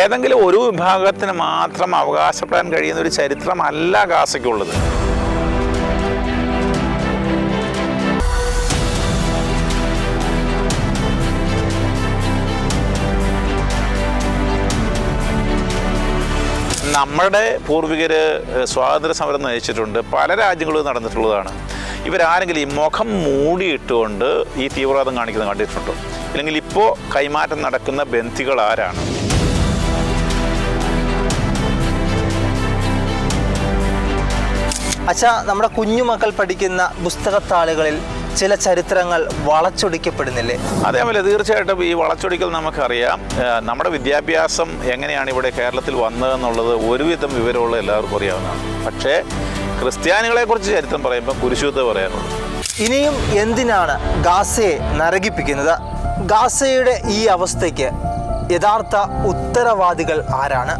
ഏതെങ്കിലും ഒരു വിഭാഗത്തിന് മാത്രം അവകാശപ്പെടാൻ കഴിയുന്ന ഒരു ചരിത്രമല്ല ഗാസയ്ക്കുള്ളത്. നമ്മുടെ പൂർവികർ സ്വാതന്ത്ര്യ സമരം നയിച്ചിട്ടുണ്ട്. പല രാജ്യങ്ങളും നടന്നിട്ടുള്ളതാണ്. ഇവരാരെങ്കിലും ഈ മുഖം മൂടിയിട്ടുകൊണ്ട് ഈ തീവ്രവാദം കാണിക്കുന്നത് കണ്ടിട്ടുണ്ടോ? അല്ലെങ്കിൽ ഇപ്പോൾ കൈമാറ്റം നടക്കുന്ന ബന്ധികൾ ആരാണ്? അച്ഛാ നമ്മുടെ കുഞ്ഞുമക്കൾ പഠിക്കുന്ന പുസ്തകത്താളുകളിൽ ചില ചരിത്രങ്ങൾ വളച്ചൊടിക്കപ്പെടുന്നില്ലേ? അതേപോലെ തീർച്ചയായിട്ടും ഈ വളച്ചൊടിക്കൽ നമുക്കറിയാം. നമ്മുടെ വിദ്യാഭ്യാസം എങ്ങനെയാണ് ഇവിടെ കേരളത്തിൽ വന്നതെന്നുള്ളത് ഒരുവിധം വിവരമുള്ള എല്ലാവർക്കും അറിയാവുന്നതാണ്. പക്ഷേ ക്രിസ്ത്യാനികളെക്കുറിച്ച് ചരിത്രം പറയുമ്പോൾ കുരിശുദ്ധ പറയാനുള്ളൂ. ഇനിയും എന്തിനാണ് ഗാസയെ നരകിപ്പിക്കുന്നത്? ഗാസയുടെ ഈ അവസ്ഥയ്ക്ക് യഥാർത്ഥ ഉത്തരവാദികൾ ആരാണ്?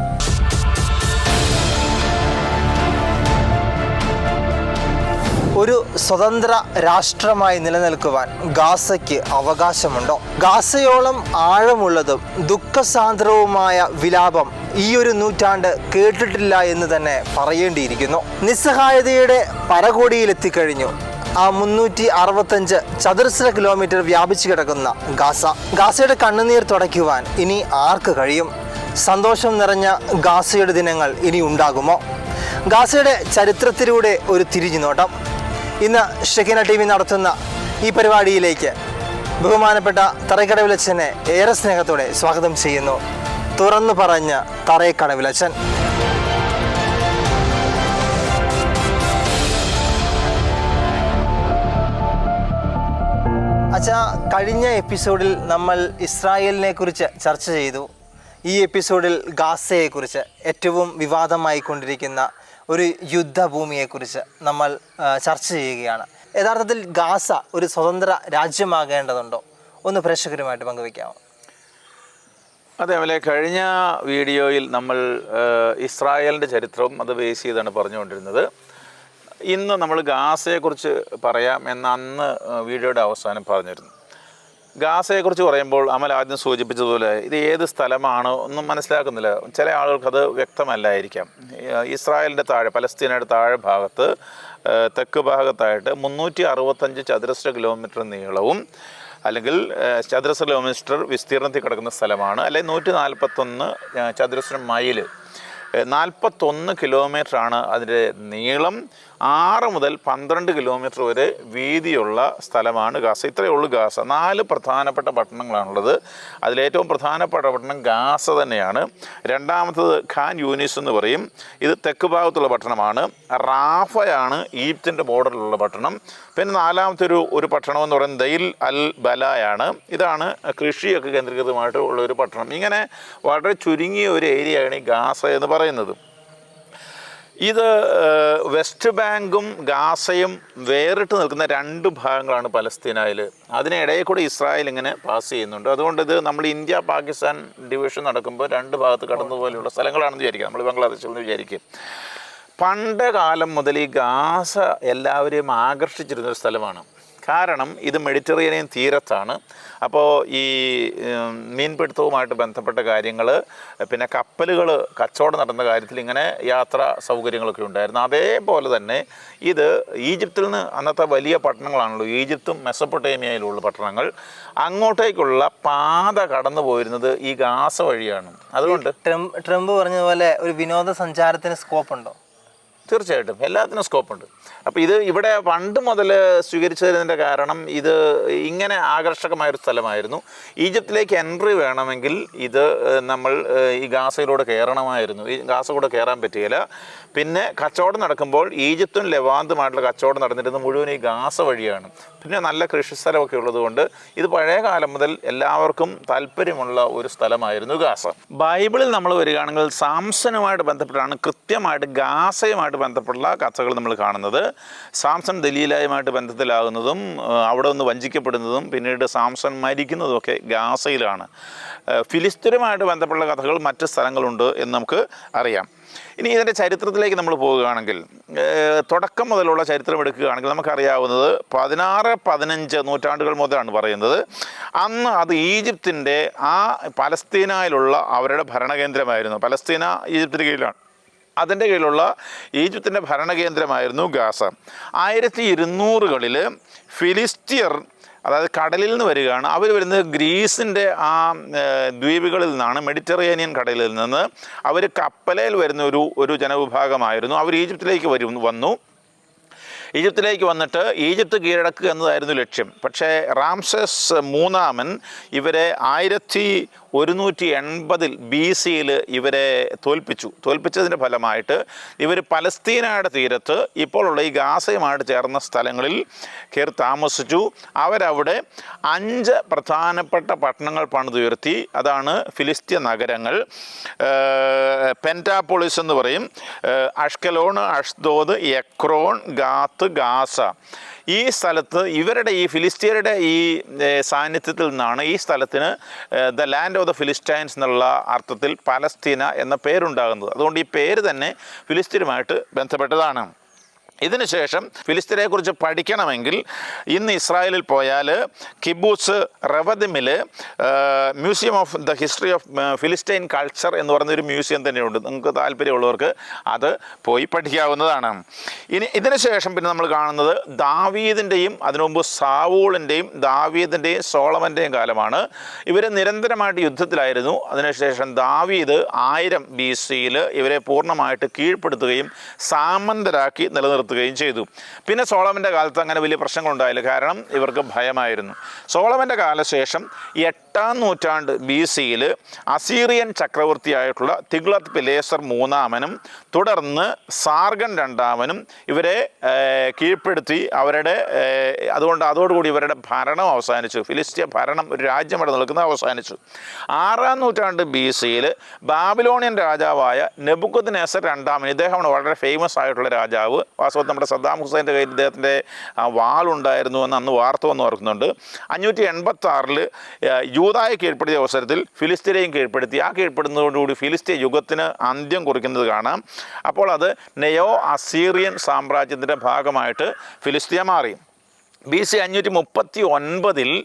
ഒരു സ്വതന്ത്ര രാഷ്ട്രമായി നിലനിൽക്കുവാൻ ഗാസയ്ക്ക് അവകാശമുണ്ടോ? ഗാസയോളം ആഴമുള്ളതും ദുഃഖസാന്ദ്രവുമായ വിലാപം ഈ ഒരു നൂറ്റാണ്ട് കേട്ടിട്ടില്ല എന്ന് തന്നെ പറയേണ്ടിയിരിക്കുന്നു. നിസ്സഹായതയുടെ പരകോടിയിലെത്തിക്കഴിഞ്ഞു. ആ മുന്നൂറ്റി അറുപത്തഞ്ച് ചതുരശ്ര കിലോമീറ്റർ വ്യാപിച്ചു കിടക്കുന്ന ഗാസ. ഗാസയുടെ കണ്ണുനീർ തുടയ്ക്കുവാൻ ഇനി ആർക്ക് കഴിയും? സന്തോഷം നിറഞ്ഞ ഗാസയുടെ ദിനങ്ങൾ ഇനി ഉണ്ടാകുമോ? ഗാസയുടെ ചരിത്രത്തിലൂടെ ഒരു തിരിഞ്ഞുനോട്ടം ഇന്ന് ഷെക്കിന ടി വി നടത്തുന്ന ഈ പരിപാടിയിലേക്ക് ബഹുമാനപ്പെട്ട തറയ്ക്കടവിലച്ചനെ ഏറെ സ്നേഹത്തോടെ സ്വാഗതം ചെയ്യുന്നു. തുറന്നു പറഞ്ഞ തറയക്കടവിലച്ചൻ അച്ഛാ കഴിഞ്ഞ എപ്പിസോഡിൽ നമ്മൾ ഇസ്രായേലിനെ കുറിച്ച് ചർച്ച ചെയ്തു. ഈ എപ്പിസോഡിൽ ഗാസയെക്കുറിച്ച് ഏറ്റവും വിവാദമായി കൊണ്ടിരിക്കുന്ന ഒരു യുദ്ധഭൂമിയെക്കുറിച്ച് നമ്മൾ ചർച്ച ചെയ്യുകയാണ്. യഥാർത്ഥത്തിൽ ഗാസ ഒരു സ്വതന്ത്ര രാജ്യമാകേണ്ടതുണ്ടോ? ഒന്ന് പ്രേക്ഷകരുമായിട്ട് പങ്കുവയ്ക്കാമോ? അതെ അതേപോലെ കഴിഞ്ഞ വീഡിയോയിൽ നമ്മൾ ഇസ്രായേലിന്റെ ചരിത്രവും അത് ബേസ് ചെയ്താണ് പറഞ്ഞുകൊണ്ടിരുന്നത്. ഇന്ന് നമ്മൾ ഗാസയെക്കുറിച്ച് പറയാം എന്ന് അന്ന് വീഡിയോയുടെ അവസാനം പറഞ്ഞിരുന്നു. ഗാസയെക്കുറിച്ച് പറയുമ്പോൾ അമൽ ആദ്യം സൂചിപ്പിച്ചതുപോലെ ഇത് ഏത് സ്ഥലമാണോ ഒന്നും മനസ്സിലാക്കുന്നില്ല. ചില ആളുകൾക്കത് വ്യക്തമല്ലായിരിക്കാം. ഏഹ്, ഇസ്രായേലിന്റെ താഴെ പലസ്തീനയുടെ താഴെ ഭാഗത്ത് തെക്ക് ഭാഗത്തായിട്ട് മുന്നൂറ്റി അറുപത്തഞ്ച് ചതുരശ്ര കിലോമീറ്റർ നീളവും അല്ലെങ്കിൽ ചതുരശ്ര കിലോമീറ്റർ വിസ്തീർണത്തിൽ കിടക്കുന്ന സ്ഥലമാണ്. അല്ലെങ്കിൽ നൂറ്റി നാൽപ്പത്തൊന്ന് ചതുരശ്ര മൈൽ നാൽപ്പത്തൊന്ന് കിലോമീറ്ററാണ് അതിന്റെ നീളം. ആറ് മുതൽ പന്ത്രണ്ട് കിലോമീറ്റർ വരെ വീതിയുള്ള സ്ഥലമാണ് ഗാസ. ഇത്രയേ ഉള്ളൂ ഗാസ. നാല് പ്രധാനപ്പെട്ട പട്ടണങ്ങളാണുള്ളത്. അതിലേറ്റവും പ്രധാനപ്പെട്ട പട്ടണം ഗാസ തന്നെയാണ്. രണ്ടാമത്തത് ഖാൻ യൂനിസ് എന്ന് പറയും. ഇത് തെക്ക് ഭാഗത്തുള്ള പട്ടണമാണ്. റാഫയാണ് ഈജിപ്തിന്റെ ബോർഡറിലുള്ള പട്ടണം. പിന്നെ നാലാമത്തെ ഒരു ഒരു പട്ടണം എന്ന് പറയുന്നത് ദൈൽ അൽ ബലായാണ്. ഇതാണ് കൃഷിയൊക്കെ കേന്ദ്രീകൃതമായിട്ട് ഉള്ള ഒരു പട്ടണം. ഇങ്ങനെ വളരെ ചുരുങ്ങിയ ഒരു ഏരിയയാണ് ഈ ഗാസ എന്ന് പറയുന്നത് ഇത് വെസ്റ്റ് ബാങ്കും ഗാസയും വേറിട്ട് നിൽക്കുന്ന രണ്ട് ഭാഗങ്ങളാണ് പലസ്തീനയിൽ അതിനിടയിൽ കൂടി ഇസ്രായേൽ ഇങ്ങനെ പാസ് ചെയ്യുന്നുണ്ട്. അതുകൊണ്ട് ഇത് നമ്മൾ ഇന്ത്യ പാകിസ്ഥാൻ ഡിവിഷൻ നടക്കുമ്പോൾ രണ്ട് ഭാഗത്ത് കടന്നുപോലെയുള്ള സ്ഥലങ്ങളാണെന്ന് വിചാരിക്കുക നമ്മൾ ബംഗ്ലാദേശിൽ നിന്ന് വിചാരിക്കും. പണ്ട് കാലം മുതൽ ഈ ഗാസ എല്ലാവരെയും ആകർഷിച്ചിരുന്ന ഒരു സ്ഥലമാണ്. കാരണം ഇത് മെഡിറ്ററേനിയൻ തീരത്താണ്. അപ്പോൾ ഈ മീൻപിടുത്തവുമായിട്ട് ബന്ധപ്പെട്ട കാര്യങ്ങൾ പിന്നെ കപ്പലുകൾ കച്ചവടം നടന്ന കാര്യത്തിൽ ഇങ്ങനെ യാത്രാ സൗകര്യങ്ങളൊക്കെ ഉണ്ടായിരുന്നു. അതേപോലെ തന്നെ ഇത് ഈജിപ്തിൽ നിന്ന് അന്നത്തെ വലിയ പട്ടണങ്ങളാണല്ലോ ഈജിപ്തും മെസ്സപ്പൊട്ടേമിയയിലുള്ള പട്ടണങ്ങൾ. അങ്ങോട്ടേക്കുള്ള പാത കടന്നു പോയിരുന്നത് ഈ ഗാസ വഴിയാണ്. അതുകൊണ്ട് ട്രംപ് ട്രംപ് പറഞ്ഞതുപോലെ ഒരു വിനോദസഞ്ചാരത്തിന് സ്കോപ്പ് ഉണ്ടോ? തീർച്ചയായിട്ടും. എല്ലാത്തിനും സ്കോപ്പുണ്ട്. അപ്പോൾ ഇത് ഇവിടെ പണ്ട് മുതൽ സ്വീകരിച്ചതിന്റെ കാരണം ഇത് ഇങ്ങനെ ആകർഷകമായൊരു സ്ഥലമായിരുന്നു. ഈജിപ്തിലേക്ക് എൻട്രി വേണമെങ്കിൽ ഇത് നമ്മൾ ഈ ഗാസയിലൂടെ കയറണമായിരുന്നു ഈ ഗാസ കൂടെ കയറാൻ പറ്റുകയില്ല പിന്നെ കച്ചവടം നടക്കുമ്പോൾ ഈജിപ്തും ലെവാന്തുമായിട്ടുള്ള കച്ചവടം നടന്നിരുന്നത് മുഴുവൻ ഈ ഗാസ വഴിയാണ്. പിന്നെ നല്ല കൃഷിസ്ഥലമൊക്കെ ഉള്ളതുകൊണ്ട് ഇത് പഴയ കാലം മുതൽ എല്ലാവർക്കും താല്പര്യമുള്ള ഒരു സ്ഥലമായിരുന്നു ഗാസ. ബൈബിളിൽ നമ്മൾ വരികയാണെങ്കിൽ സാംസനുമായിട്ട് ബന്ധപ്പെട്ടാണ് കൃത്യമായിട്ട് ഗാസയുമായിട്ട് ബന്ധപ്പെട്ടുള്ള ബന്ധപ്പെട്ട കഥകൾ നമ്മൾ കാണുന്നത്. സാംസൺ ദലീലായുമായിട്ട് ബന്ധത്തിലാകുന്നതും അവിടെ ഒന്ന് വഞ്ചിക്കപ്പെടുന്നതും പിന്നീട് സാംസൺ മരിക്കുന്നതുമൊക്കെ ഗാസയിലാണ്. ഫിലിസ്തീനുമായിട്ട് ബന്ധപ്പെട്ട കഥകൾ മറ്റ് സ്ഥലങ്ങളുണ്ട് എന്ന് നമുക്ക് അറിയാം. ഇനി ഇതിന്റെ ചരിത്രത്തിലേക്ക് നമ്മൾ പോവുകയാണെങ്കിൽ തുടക്കം മുതലുള്ള ചരിത്രം എടുക്കുകയാണെങ്കിൽ നമുക്കറിയാവുന്നത് പതിനാറ് പതിനഞ്ച് നൂറ്റാണ്ടുകൾ മുതലാണ് പറയുന്നത്. അന്ന് അത് ഈജിപ്തിന്റെ ആ പലസ്തീനയിലുള്ള അവരുടെ ഭരണകേന്ദ്രമായിരുന്നു. പലസ്തീന ഈജിപ്തിന് കീഴിലാണ്. അതിന്റെ കീഴിലുള്ള ഈജിപ്തിന്റെ ഭരണകേന്ദ്രമായിരുന്നു ഗാസ. ആയിരത്തി ഇരുന്നൂറുകളിൽ ഫിലിസ്തീർ അതായത് കടലിൽ നിന്ന് വരികയാണ്. അവർ വരുന്നത് ഗ്രീസിന്റെ ആ ദ്വീപുകളിൽ നിന്നാണ് മെഡിറ്ററേനിയൻ കടലിൽ നിന്ന്. അവർ കപ്പലയിൽ വരുന്ന ഒരു ഒരു ജനവിഭാഗമായിരുന്നു. അവർ ഈജിപ്തിലേക്ക് വരും വന്നു. ഈജിപ്തിലേക്ക് വന്നിട്ട് ഈജിപ്ത് കീഴടക്കുക എന്നതായിരുന്നു ലക്ഷ്യം. പക്ഷേ റാംസസ് മൂന്നാമൻ ഇവരെ ആയിരത്തി ഒരുന്നൂറ്റി എൺപതിൽ ബി സിയിൽ ഇവരെ തോൽപ്പിച്ചു. തോൽപ്പിച്ചതിന്റെ ഫലമായിട്ട് ഇവർ പലസ്തീനയുടെ തീരത്ത് ഇപ്പോഴുള്ള ഈ ഗാസയുമായിട്ട് ചേർന്ന സ്ഥലങ്ങളിൽ കയറി താമസിച്ചു. അവരവിടെ അഞ്ച് പ്രധാനപ്പെട്ട പട്ടണങ്ങൾ പണിതുയർത്തി. അതാണ് ഫിലിസ്തീൻ നഗരങ്ങൾ. പെന്റാപോളിസ് എന്ന് പറയും. Ashkelon Ashdod Ekron Gath Gaza. ഈ സ്ഥലത്ത് ഇവരുടെ ഈ ഫിലിസ്തീനയുടെ ഈ സാന്നിധ്യത്തിൽ നിന്നാണ് ഈ സ്ഥലത്തിന് the land of the Philistines എന്നുള്ള അർത്ഥത്തിൽ പലസ്തീന എന്ന പേരുണ്ടാകുന്നത്. അതുകൊണ്ട് ഈ പേര് തന്നെ ഫിലിസ്തീനുമായിട്ട് ബന്ധപ്പെട്ടതാണ്. ഇതിനുശേഷം ഫിലിസ്തീനെക്കുറിച്ച് പഠിക്കണമെങ്കിൽ ഇന്ന് ഇസ്രായേലിൽ പോയാൽ kibbutz റവദിമിൽ museum of the history of Philistine culture എന്ന് പറയുന്നൊരു മ്യൂസിയം തന്നെയുണ്ട്. നിങ്ങൾക്ക് താല്പര്യമുള്ളവർക്ക് അത് പോയി പഠിക്കാവുന്നതാണ്. ഇനി ഇതിനുശേഷം പിന്നെ നമ്മൾ കാണുന്നത് ദാവീദിന്റെയും അതിനുമുമ്പ് സാവൂളിന്റെയും ദാവീദിന്റെയും സോളമന്റെയും കാലമാണ്. ഇവർ നിരന്തരമായിട്ട് യുദ്ധത്തിലായിരുന്നു. അതിനുശേഷം ദാവീദ് ആയിരം ബി സിയിൽ ഇവരെ പൂർണമായിട്ട് കീഴ്പ്പെടുത്തുകയും സാമന്തരാക്കി നിലനിർത്തുകയും ചെയ്തു. പിന്നെ സോളമന്റെ കാലത്ത് അങ്ങനെ വലിയ പ്രശ്നങ്ങളുണ്ടായില്ല. കാരണം ഇവർക്ക് ഭയമായിരുന്നു. സോളമന്റെ കാലശേഷം എട്ടാം നൂറ്റാണ്ട് ബി സിയിൽ അസീറിയൻ ചക്രവർത്തിയായിട്ടുള്ള തിഗ്ലത്ത് പിലേസർ മൂന്നാമനും തുടർന്ന് സാർഗൻ രണ്ടാമനും ഇവരെ കീഴ്പ്പെടുത്തി അവരുടെ അതുകൊണ്ട് അതോടുകൂടി ഇവരുടെ ഭരണം അവസാനിച്ചു. ഫിലിസ്തീയ ഭരണം ഒരു രാജ്യം അവിടെ നിൽക്കുന്നത് അവസാനിച്ചു. ആറാം നൂറ്റാണ്ട് ബി സിയിൽ ബാബിലോണിയൻ രാജാവായ നെബുക്കുദ് നെസർ രണ്ടാമൻ ഇദ്ദേഹമാണ് വളരെ ഫേമസ് ആയിട്ടുള്ള രാജാവ് നമ്മുടെ സദ്ദാം ഹുസൈന്റെ കയ്യിൽ ഇദ്ദേഹത്തിന്റെ വാളുണ്ടായിരുന്നു എന്ന് അന്ന് വാർത്ത വന്ന് ഓർക്കുന്നുണ്ട്. അഞ്ഞൂറ്റി എൺപത്തി ആറിൽ യൂതായെ കീഴ്പ്പെടുത്തിയ അവസരത്തിൽ ഫിലിസ്തീനെയും കീഴ്പ്പെടുത്തി. ആ കീഴ്പ്പെടുന്നതോടുകൂടി ഫിലിസ്തീൻ യുഗത്തിന് അന്ത്യം കുറിക്കുന്നത് കാണാം. അപ്പോൾ അത് നെയോ അസീറിയൻ സാമ്രാജ്യത്തിന്റെ ഭാഗമായിട്ട് ഫിലിസ്തീയ മാറി. ബി സി അഞ്ഞൂറ്റി മുപ്പത്തി ഒൻപതിൽ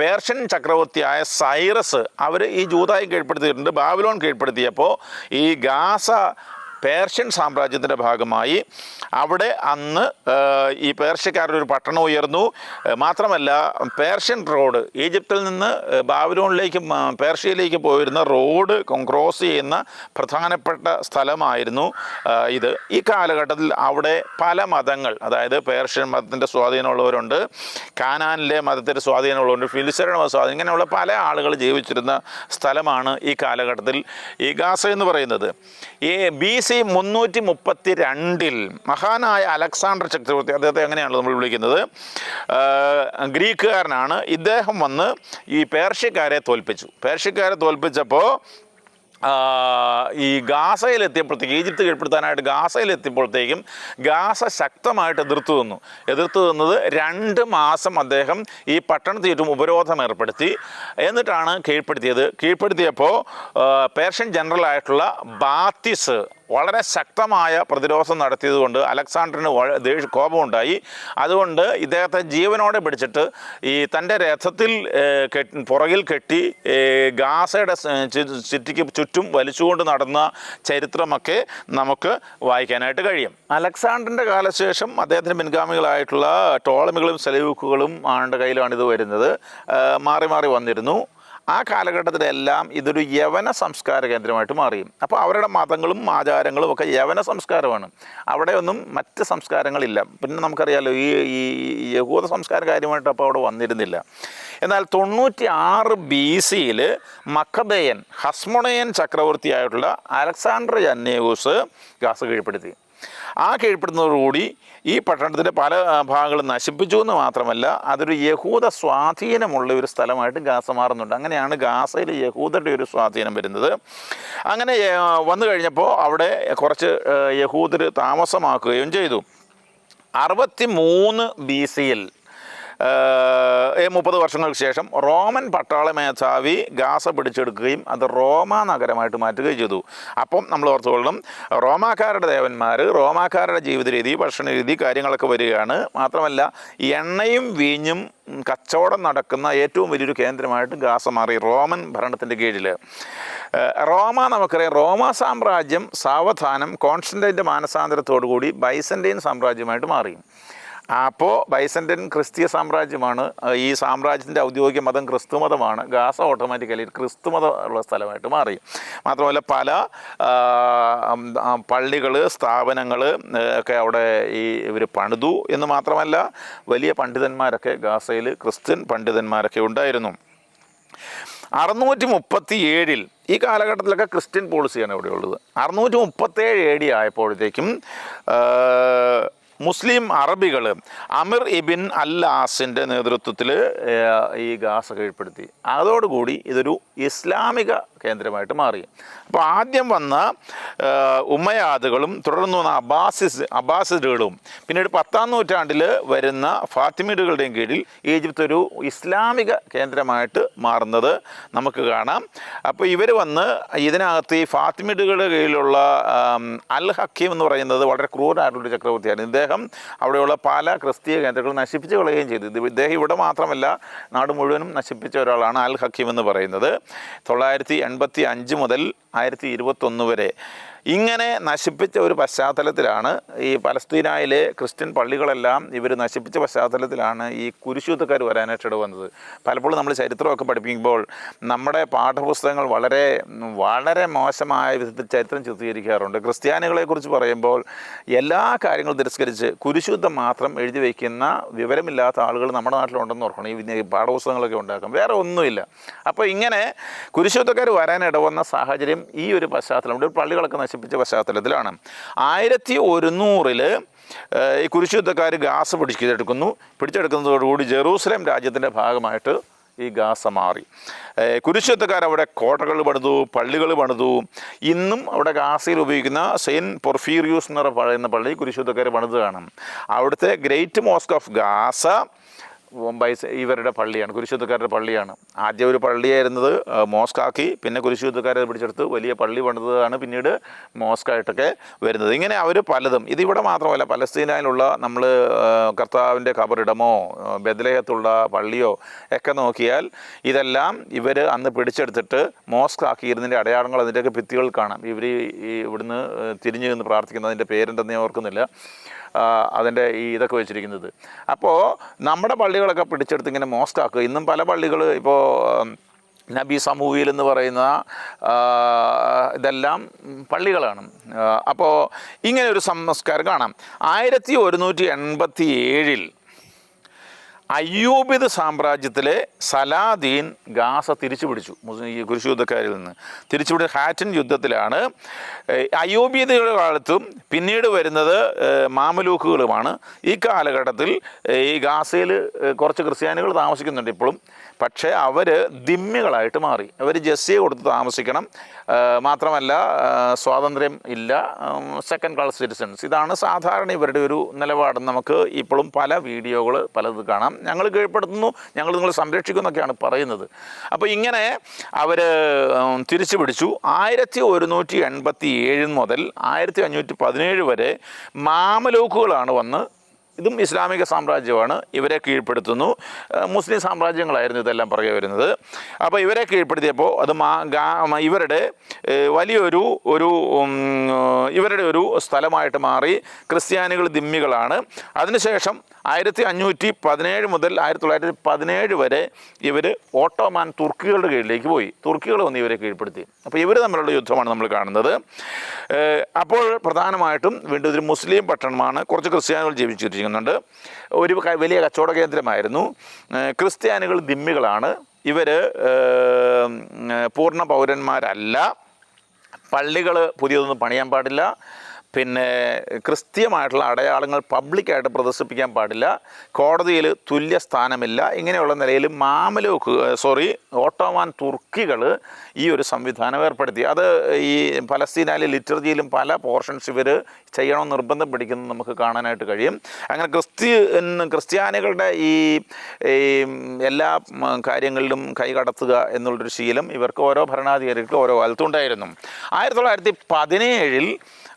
പേർഷ്യൻ ചക്രവർത്തിയായ സൈറസ് അവർ ഈ ജൂതായി കീഴ്പ്പെടുത്തിയിട്ടുണ്ട്. ബാബിലോൺ കീഴ്പ്പെടുത്തിയപ്പോൾ ഈ ഗാസ പേർഷ്യൻ സാമ്രാജ്യത്തിന്റെ ഭാഗമായി അവിടെ അന്ന് ഈ പേർഷ്യക്കാരുടെ ഒരു പട്ടണം ഉയർന്നു. മാത്രമല്ല പേർഷ്യൻ റോഡ് ഈജിപ്തിൽ നിന്ന് ബാബിലോണിലേക്ക് പേർഷ്യയിലേക്ക് പോയിരുന്ന റോഡ് ക്രോസ് ചെയ്യുന്ന പ്രധാനപ്പെട്ട സ്ഥലമായിരുന്നു ഇത്. ഈ കാലഘട്ടത്തിൽ അവിടെ പല മതങ്ങൾ അതായത് പേർഷ്യൻ മതത്തിന്റെ സ്വാധീനമുള്ളവരുണ്ട് കാനാനിലെ മതത്തിന്റെ സ്വാധീനമുള്ളവരുണ്ട് ഫിലിസരുടെ സ്വാധീനം ഇങ്ങനെയുള്ള പല ആളുകൾ ജീവിച്ചിരുന്ന സ്ഥലമാണ് ഈ കാലഘട്ടത്തിൽ. ഈ ഗാസ എന്ന് പറയുന്നത്. ഈ ബി സി മുന്നൂറ്റി മുപ്പത്തി രണ്ടിൽ മഹാനായ അലക്സാണ്ടർ ചക്രവർത്തി അദ്ദേഹത്തെ എങ്ങനെയാണല്ലോ നമ്മൾ വിളിക്കുന്നത്? ഗ്രീക്കുകാരനാണ്. ഇദ്ദേഹം വന്ന് ഈ പേർഷ്യക്കാരെ തോൽപ്പിച്ചു. പേർഷ്യക്കാരെ തോൽപ്പിച്ചപ്പോൾ ഈ ഗാസയിലെത്തിയപ്പോഴത്തേക്ക് ഈജിപ്ത് കീഴ്പ്പെടുത്താനായിട്ട് ഗാസയിലെത്തിയപ്പോഴത്തേക്കും ഗാസ ശക്തമായിട്ട് എതിർത്തു നിന്നു. എതിർത്തു നിന്നത് രണ്ട് മാസം അദ്ദേഹം ഈ പട്ടണത്തിൽ ചുറ്റും ഉപരോധം ഏർപ്പെടുത്തി. എന്നിട്ടാണ് കീഴ്പ്പെടുത്തിയത്. കീഴ്പ്പെടുത്തിയപ്പോൾ പേർഷ്യൻ ജനറലായിട്ടുള്ള ബാത്തിസ് വളരെ ശക്തമായ പ്രതിരോധം നടത്തിയതുകൊണ്ട് അലക്സാണ്ടറിന് കോപമുണ്ടായി. അതുകൊണ്ട് ഇദ്ദേഹത്തെ ജീവനോടെ പിടിച്ചിട്ട് ഈ തന്റെ രഥത്തിൽ പുറകിൽ കെട്ടി ഗാസയുടെ ചുറ്റിക്ക് ചുറ്റും വലിച്ചുകൊണ്ട് നടന്ന ചരിത്രമൊക്കെ നമുക്ക് വായിക്കാനായിട്ട് കഴിയും. അലക്സാണ്ടറിന്റെ കാലശേഷം അദ്ദേഹത്തിന് പിൻഗാമികളായിട്ടുള്ള ടോളമികളും സെലയൂക്കുകളും ആണ്ട് കയ്യിലാണ് ഇത് വരുന്നത്. മാറി മാറി വന്നിരുന്നു. ആ കാലഘട്ടത്തിലെല്ലാം ഇതൊരു യവന സംസ്കാര കേന്ദ്രമായിട്ട് മാറി. അപ്പോൾ അവരുടെ മതങ്ങളും ആചാരങ്ങളും ഒക്കെ യവന സംസ്കാരമാണ്. അവിടെയൊന്നും മറ്റ് സംസ്കാരങ്ങളില്ല. പിന്നെ നമുക്കറിയാലോ ഈ ഈ യഹൂദ സംസ്കാരം കാര്യമായിട്ട് അപ്പോൾ അവിടെ വന്നിരുന്നില്ല. എന്നാൽ തൊണ്ണൂറ്റി ആറ് ബി സിയിൽ മക്കബേയൻ ഹസ്മൊണയൻ ചക്രവർത്തിയായിട്ടുള്ള അലക്സാണ്ടർ ജന്നേവൂസ് ഗാസ കീഴ്പ്പെടുത്തി. ആ കീഴ്പ്പെടുന്നതോടുകൂടി ഈ പട്ടണത്തിന്റെ പല ഭാഗങ്ങളും നശിപ്പിച്ചു എന്ന് മാത്രമല്ല അതൊരു യഹൂദ സ്വാധീനമുള്ള ഒരു സ്ഥലമായിട്ട് ഗാസ മാറുന്നുണ്ട്. അങ്ങനെയാണ് ഗാസയിൽ യഹൂദരുടെ ഒരു സ്വാധീനം വരുന്നത്. അങ്ങനെ വന്നു കഴിഞ്ഞപ്പോൾ അവിടെ കുറച്ച് യഹൂദർ താമസമാക്കുകയും ചെയ്തു. അറുപത്തി മൂന്ന് ബി സിയിൽ മുപ്പത് വർഷങ്ങൾക്ക് ശേഷം റോമൻ പട്ടാള മേധാവി ഗാസ പിടിച്ചെടുക്കുകയും അത് റോമ നഗരമായിട്ട് മാറ്റുകയും ചെയ്തു. അപ്പം നമ്മൾ ഓർത്തുകൊള്ളണം റോമാക്കാരുടെ ദേവന്മാർ റോമാക്കാരുടെ ജീവിത രീതി ഭക്ഷണ രീതി കാര്യങ്ങളൊക്കെ വരികയാണ്. മാത്രമല്ല എണ്ണയും വീഞ്ഞും കച്ചവടം നടക്കുന്ന ഏറ്റവും വലിയൊരു കേന്ദ്രമായിട്ട് ഗാസ മാറി റോമൻ ഭരണത്തിന്റെ കീഴിൽ റോമ നമുക്കറിയാം റോമ സാമ്രാജ്യം സാവധാനം കോൺസ്റ്റന്റൈന്റെ മാനസാന്തരത്തോടുകൂടി ബൈസന്റൈൻ സാമ്രാജ്യമായിട്ട് മാറി. അപ്പോൾ ബൈസന്റൻ ക്രിസ്തീയ സാമ്രാജ്യമാണ് ഈ സാമ്രാജ്യത്തിന്റെ ഔദ്യോഗിക മതം ക്രിസ്തു മതമാണ് ഗാസ ഓട്ടോമാറ്റിക്കലി ക്രിസ്തു മതം ഉള്ള സ്ഥലമായിട്ട് മാറി. മാത്രമല്ല പല പള്ളികൾ സ്ഥാപനങ്ങൾ ഒക്കെ അവിടെ ഈ ഇവർ പണിതു എന്ന് മാത്രമല്ല വലിയ പണ്ഡിതന്മാരൊക്കെ ഗാസയിൽ ക്രിസ്ത്യൻ പണ്ഡിതന്മാരൊക്കെ ഉണ്ടായിരുന്നു. അറുന്നൂറ്റി മുപ്പത്തി ഏഴിൽ ഈ കാലഘട്ടത്തിലൊക്കെ ക്രിസ്ത്യൻ പോളിസിയാണ് ഇവിടെ ഉള്ളത്. അറുന്നൂറ്റി മുപ്പത്തേഴ് എ ഡി ആയപ്പോഴത്തേക്കും മുസ്ലിം അറബികൾ അമിർ ഇബിൻ അൽ ആസിന്റെ നേതൃത്വത്തിൽ ഈ ഗാസ കീഴ്പ്പെടുത്തി. അതോടുകൂടി ഇതൊരു ഇസ്ലാമിക കേന്ദ്രമായിട്ട് മാറി. അപ്പോൾ ആദ്യം വന്ന ഉമ്മയാദുകളും തുടർന്ന് വന്ന അബാസിസ് അബാസിഡുകളും പിന്നീട് പത്താം നൂറ്റാണ്ടിൽ വരുന്ന ഫാത്തിമിഡുകളുടെയും കീഴിൽ ഈജിപ്ത് ഒരു ഇസ്ലാമിക കേന്ദ്രമായിട്ട് മാറുന്നത് നമുക്ക് കാണാം. അപ്പോൾ ഇവർ വന്ന് ഇതിനകത്ത് ഈ ഫാത്തിമിഡുകളുടെ കീഴിലുള്ള അൽ ഹക്കീം എന്ന് പറയുന്നത് വളരെ ക്രൂരായിട്ടുള്ള ചക്രവർത്തിയാണ്. ഇദ്ദേഹം അവിടെയുള്ള പല ക്രിസ്തീയ കേന്ദ്രങ്ങൾ നശിപ്പിച്ച് കളയുകയും ചെയ്തു. ഇദ്ദേഹം ഇവിടെ മാത്രമല്ല നാട് മുഴുവനും നശിപ്പിച്ച ഒരാളാണ് അൽ ഹക്കീം എന്ന് പറയുന്നത്. തൊള്ളായിരത്തി എൺപത്തി അഞ്ച് മുതൽ ആയിരത്തി ഇരുപത്തൊന്ന് വരെ. ഇങ്ങനെ നശിപ്പിച്ച ഒരു പശ്ചാത്തലത്തിലാണ് ഈ പലസ്തീനായിലെ ക്രിസ്ത്യൻ പള്ളികളെല്ലാം ഇവർ നശിപ്പിച്ച പശ്ചാത്തലത്തിലാണ് ഈ കുരിശുദ്ധക്കാർ വരാനായിട്ട് ഇട വന്നത് പലപ്പോഴും നമ്മൾ ചരിത്രമൊക്കെ പഠിപ്പിക്കുമ്പോൾ നമ്മുടെ പാഠപുസ്തകങ്ങൾ വളരെ വളരെ മോശമായ വിധത്തിൽ ചരിത്രം ചിത്രീകരിക്കാറുണ്ട്. ക്രിസ്ത്യാനികളെക്കുറിച്ച് പറയുമ്പോൾ എല്ലാ കാര്യങ്ങളും തിരസ്കരിച്ച് കുരിശുദ്ധം മാത്രം എഴുതി വയ്ക്കുന്ന വിവരമില്ലാത്ത ആളുകൾ നമ്മുടെ നാട്ടിലുണ്ടെന്ന് ഓർക്കണം. ഈ പാഠപുസ്തകങ്ങളൊക്കെ ഉണ്ടാക്കും. വേറെ ഒന്നുമില്ല. അപ്പോൾ ഇങ്ങനെ കുരിശുദ്ധക്കാർ വരാൻ ഇടവന്ന സാഹചര്യം ഈ ഒരു പശ്ചാത്തലം ഇവിടെ പള്ളികളൊക്കെ നശിപ്പിച്ച പശ്ചാത്തലത്തിലാണ്. ആയിരത്തി ഒരുന്നൂറിൽ ഈ കുരിശുദ്ധക്കാർ ഗാസ പിടിച്ചെടുക്കുന്നു. പിടിച്ചെടുക്കുന്നതോടുകൂടി ജെറൂസലേം രാജ്യത്തിന്റെ ഭാഗമായിട്ട് ഈ ഗാസ മാറി. കുരിശുദ്ധക്കാർ അവിടെ കോട്ടകൾ പണിതു പള്ളികൾ പണിതു. ഇന്നും അവിടെ ഗാസയിൽ ഉപയോഗിക്കുന്ന സെയിന്റ് പൊർഫീറിയൂസ് എന്ന് പറയുന്ന പള്ളി കുരിശുദ്ധക്കാർ പണിത് കാണും അവിടുത്തെ ഗ്രേറ്റ് മോസ്ക് ഓഫ് ഗാസ ബൈസ് ഇവരുടെ പള്ളിയാണ് കുരിശുദ്ധക്കാരുടെ പള്ളിയാണ്. ആദ്യം ഒരു പള്ളിയായിരുന്നത് മോസ്കാക്കി പിന്നെ കുരിശുദ്ധക്കാരെ പിടിച്ചെടുത്ത് വലിയ പള്ളി പണിതാണ് പിന്നീട് മോസ്കായിട്ടൊക്കെ വരുന്നത്. ഇങ്ങനെ അവർ പലതും. ഇതിവിടെ മാത്രമല്ല പലസ്തീനയിലുള്ള നമ്മൾ കർത്താവിന്റെ കബറിടമോ ബദലേഹത്തുള്ള പള്ളിയോ ഒക്കെ നോക്കിയാൽ ഇതെല്ലാം ഇവർ അന്ന് പിടിച്ചെടുത്തിട്ട് മോസ്കാക്കിയിരുന്നതിന്റെ അടയാളങ്ങൾ അതിന്റെയൊക്കെ ഭിത്തികൾ കാണാം. ഇവർ ഈ ഇവിടുന്ന് തിരിഞ്ഞു നിന്ന് പ്രാർത്ഥിക്കുന്നതിന്റെ പേരുണ്ടെന്ന് ഞാൻ ഓർക്കുന്നില്ല. അതിന്റെ ഈ ഇതൊക്കെ വെച്ചിരിക്കുന്നത്. അപ്പോൾ നമ്മുടെ പള്ളികളൊക്കെ പിടിച്ചെടുത്ത് ഇങ്ങനെ മോസ്റ്റാക്കുക. ഇന്നും പല പള്ളികൾ ഇപ്പോൾ നബി സമൂഹിൽ എന്ന് പറയുന്ന ഇതെല്ലാം പള്ളികളാണ്. അപ്പോൾ ഇങ്ങനെ ഒരു സംസ്കാരം കാണാം. ആയിരത്തി ഒരുന്നൂറ്റി എൺപത്തി ഏഴിൽ അയ്യൂബിദ് സാമ്രാജ്യത്തിലെ സലാദീൻ ഗാസ തിരിച്ചു പിടിച്ചു മുസ്ലിം ഈ കുരിശു യുദ്ധക്കാരിൽ നിന്ന്. തിരിച്ചുപിടി ഹാറ്റൻ യുദ്ധത്തിലാണ്. അയ്യൂബിയതയുടെ കാലത്തും പിന്നീട് വരുന്നത് മാമലൂക്കുകളുമാണ്. ഈ കാലഘട്ടത്തിൽ ഈ ഗാസയിൽ കുറച്ച് ക്രിസ്ത്യാനികൾ താമസിക്കുന്നുണ്ട് ഇപ്പോഴും. പക്ഷേ അവർ ദിമ്മികളായിട്ട് മാറി. അവർ ജസ്സിയെ കൊടുത്ത് താമസിക്കണം. മാത്രമല്ല സ്വാതന്ത്ര്യം ഇല്ല. സെക്കൻഡ് ക്ലാസ് സിറ്റിസൺസ് ഇതാണ് സാധാരണ ഇവരുടെ ഒരു നിലപാട് നമുക്ക് ഇപ്പോഴും പല വീഡിയോകൾ പലത് കാണാം. ഞങ്ങൾ കീഴ്പ്പെടുത്തുന്നു ഞങ്ങൾ നിങ്ങളെ സംരക്ഷിക്കുന്നൊക്കെയാണ് പറയുന്നത്. അപ്പോൾ ഇങ്ങനെ അവർ തിരിച്ചു പിടിച്ചു. ആയിരത്തി ഒരുന്നൂറ്റി എൺപത്തി ഏഴ് മുതൽ ആയിരത്തി അഞ്ഞൂറ്റി പതിനേഴ് വരെ മാമലൂക്കുകളാണ് വന്ന് ഇതും ഇസ്ലാമിക സാമ്രാജ്യമാണ് ഇവരെ കീഴ്പ്പെടുത്തുന്നു. മുസ്ലിം സാമ്രാജ്യങ്ങളായിരുന്നു ഇതെല്ലാം പറയുക വരുന്നത്. അപ്പോൾ ഇവരെ കീഴ്പ്പെടുത്തിയപ്പോൾ അത് ഇവരുടെ വലിയൊരു ഒരു ഇവരുടെ ഒരു സ്ഥലമായിട്ട് മാറി ക്രിസ്ത്യാനികൾ ദിമ്മികളാണ്. അതിനുശേഷം ആയിരത്തി അഞ്ഞൂറ്റി പതിനേഴ് മുതൽ ആയിരത്തി തൊള്ളായിരത്തി പതിനേഴ് വരെ ഇവർ ഓട്ടോമാൻ തുർക്കികളുടെ കീഴിലേക്ക് പോയി. തുർക്കികൾ വന്ന് ഇവരെ കീഴ്പ്പെടുത്തി. അപ്പോൾ ഇവർ തമ്മിലുള്ള യുദ്ധമാണ് നമ്മൾ കാണുന്നത്. അപ്പോൾ പ്രധാനമായിട്ടും വീണ്ടും ഇതൊരു മുസ്ലിം പട്ടണമാണ്. കുറച്ച് ക്രിസ്ത്യാനികൾ ജീവിച്ചിരിക്കുന്നുണ്ട്. ഒരു വലിയ കച്ചവട കേന്ദ്രമായിരുന്നു. ക്രിസ്ത്യാനികൾ ദിമ്മികളാണ്. ഇവർ പൂർണ പൗരന്മാരല്ല. പള്ളികൾ പുതിയതൊന്നും പണിയാൻ പാടില്ല. പിന്നെ ക്രിസ്തീയമായിട്ടുള്ള അടയാളങ്ങൾ പബ്ലിക്കായിട്ട് പ്രദർശിപ്പിക്കാൻ പാടില്ല. കോടതിയിൽ തുല്യ സ്ഥാനമില്ല. ഇങ്ങനെയുള്ള നിലയിൽ മാമലൂക്ക് സോറി ഓട്ടോമാൻ തുർക്കികൾ ഈ ഒരു സംവിധാനം ഏർപ്പെടുത്തി. അത് ഈ പലസ്തീനാലെ ലിറ്റർജിയിലും പല പോർഷൻസ് ഇവർ ചെയ്യണമെന്ന് നിർബന്ധം പിടിക്കുന്നത് നമുക്ക് കാണാനായിട്ട് കഴിയും. അങ്ങനെ ക്രിസ്ത്യ ക്രിസ്ത്യാനികളുടെ ഈ എല്ലാ കാര്യങ്ങളിലും കൈകടത്തുക എന്നുള്ളൊരു ശീലം ഇവർക്ക് ഓരോ ഭരണാധികാരികൾക്ക് ഓരോ കാലത്തുണ്ടായിരുന്നു ആയിരത്തി തൊള്ളായിരത്തി പതിനേഴിൽ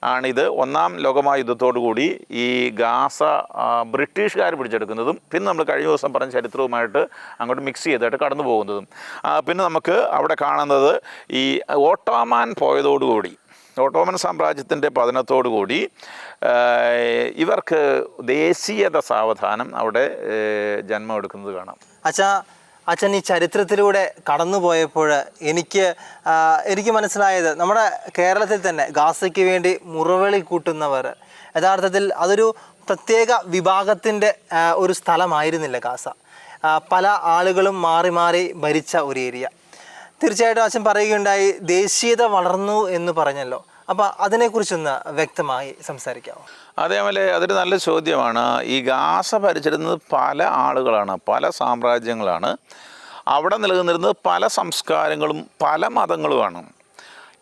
ആണിത്. ഒന്നാം ലോകമഹായുദ്ധത്തോടു കൂടി ഈ ഗാസ ബ്രിട്ടീഷുകാർ പിടിച്ചെടുക്കുന്നതും പിന്നെ നമ്മൾ കഴിഞ്ഞ ദിവസം പറഞ്ഞ ചരിത്രവുമായിട്ട് അങ്ങോട്ട് മിക്സ് ചെയ്തിട്ട് കടന്നു പോകുന്നതും. പിന്നെ നമുക്ക് അവിടെ കാണുന്നത് ഈ ഓട്ടോമാൻ പോയതോടുകൂടി ഓട്ടോമൻ സാമ്രാജ്യത്തിന്റെ പതനത്തോടുകൂടി കൂടി ഇവർക്ക് ദേശീയത സാവധാനം അവിടെ ജന്മം എടുക്കുന്നത് കാണാം. അച്ഛാ അച്ഛൻ ഈ ചരിത്രത്തിലൂടെ കടന്നുപോയപ്പോൾ എനിക്ക് എനിക്ക് മനസ്സിലായത് നമ്മുടെ കേരളത്തിൽ തന്നെ ഗാസയ്ക്ക് വേണ്ടി മുറവിളി കൂട്ടുന്നവർ. യഥാർത്ഥത്തിൽ അതൊരു പ്രത്യേക വിഭാഗത്തിന്റെ ഒരു സ്ഥലമായിരുന്നില്ല ഗാസ. പല ആളുകളും മാറി മാറി ഭരിച്ച ഒരു ഏരിയ. തീർച്ചയായിട്ടും അച്ഛൻ പറയുകയുണ്ടായി ദേശീയത വളർന്നു എന്ന് പറഞ്ഞല്ലോ. അപ്പോൾ അതിനെക്കുറിച്ചൊന്ന് വ്യക്തമായി സംസാരിക്കാമോ അതേപോലെ അതൊരു നല്ല ചോദ്യമാണ്. ഈ ഗാസ ഭരിച്ചിരുന്നത് പല ആളുകളാണ് പല സാമ്രാജ്യങ്ങളാണ്. അവിടെ നിലനിന്നിരുന്നത് പല സംസ്കാരങ്ങളും പല മതങ്ങളുമാണ്.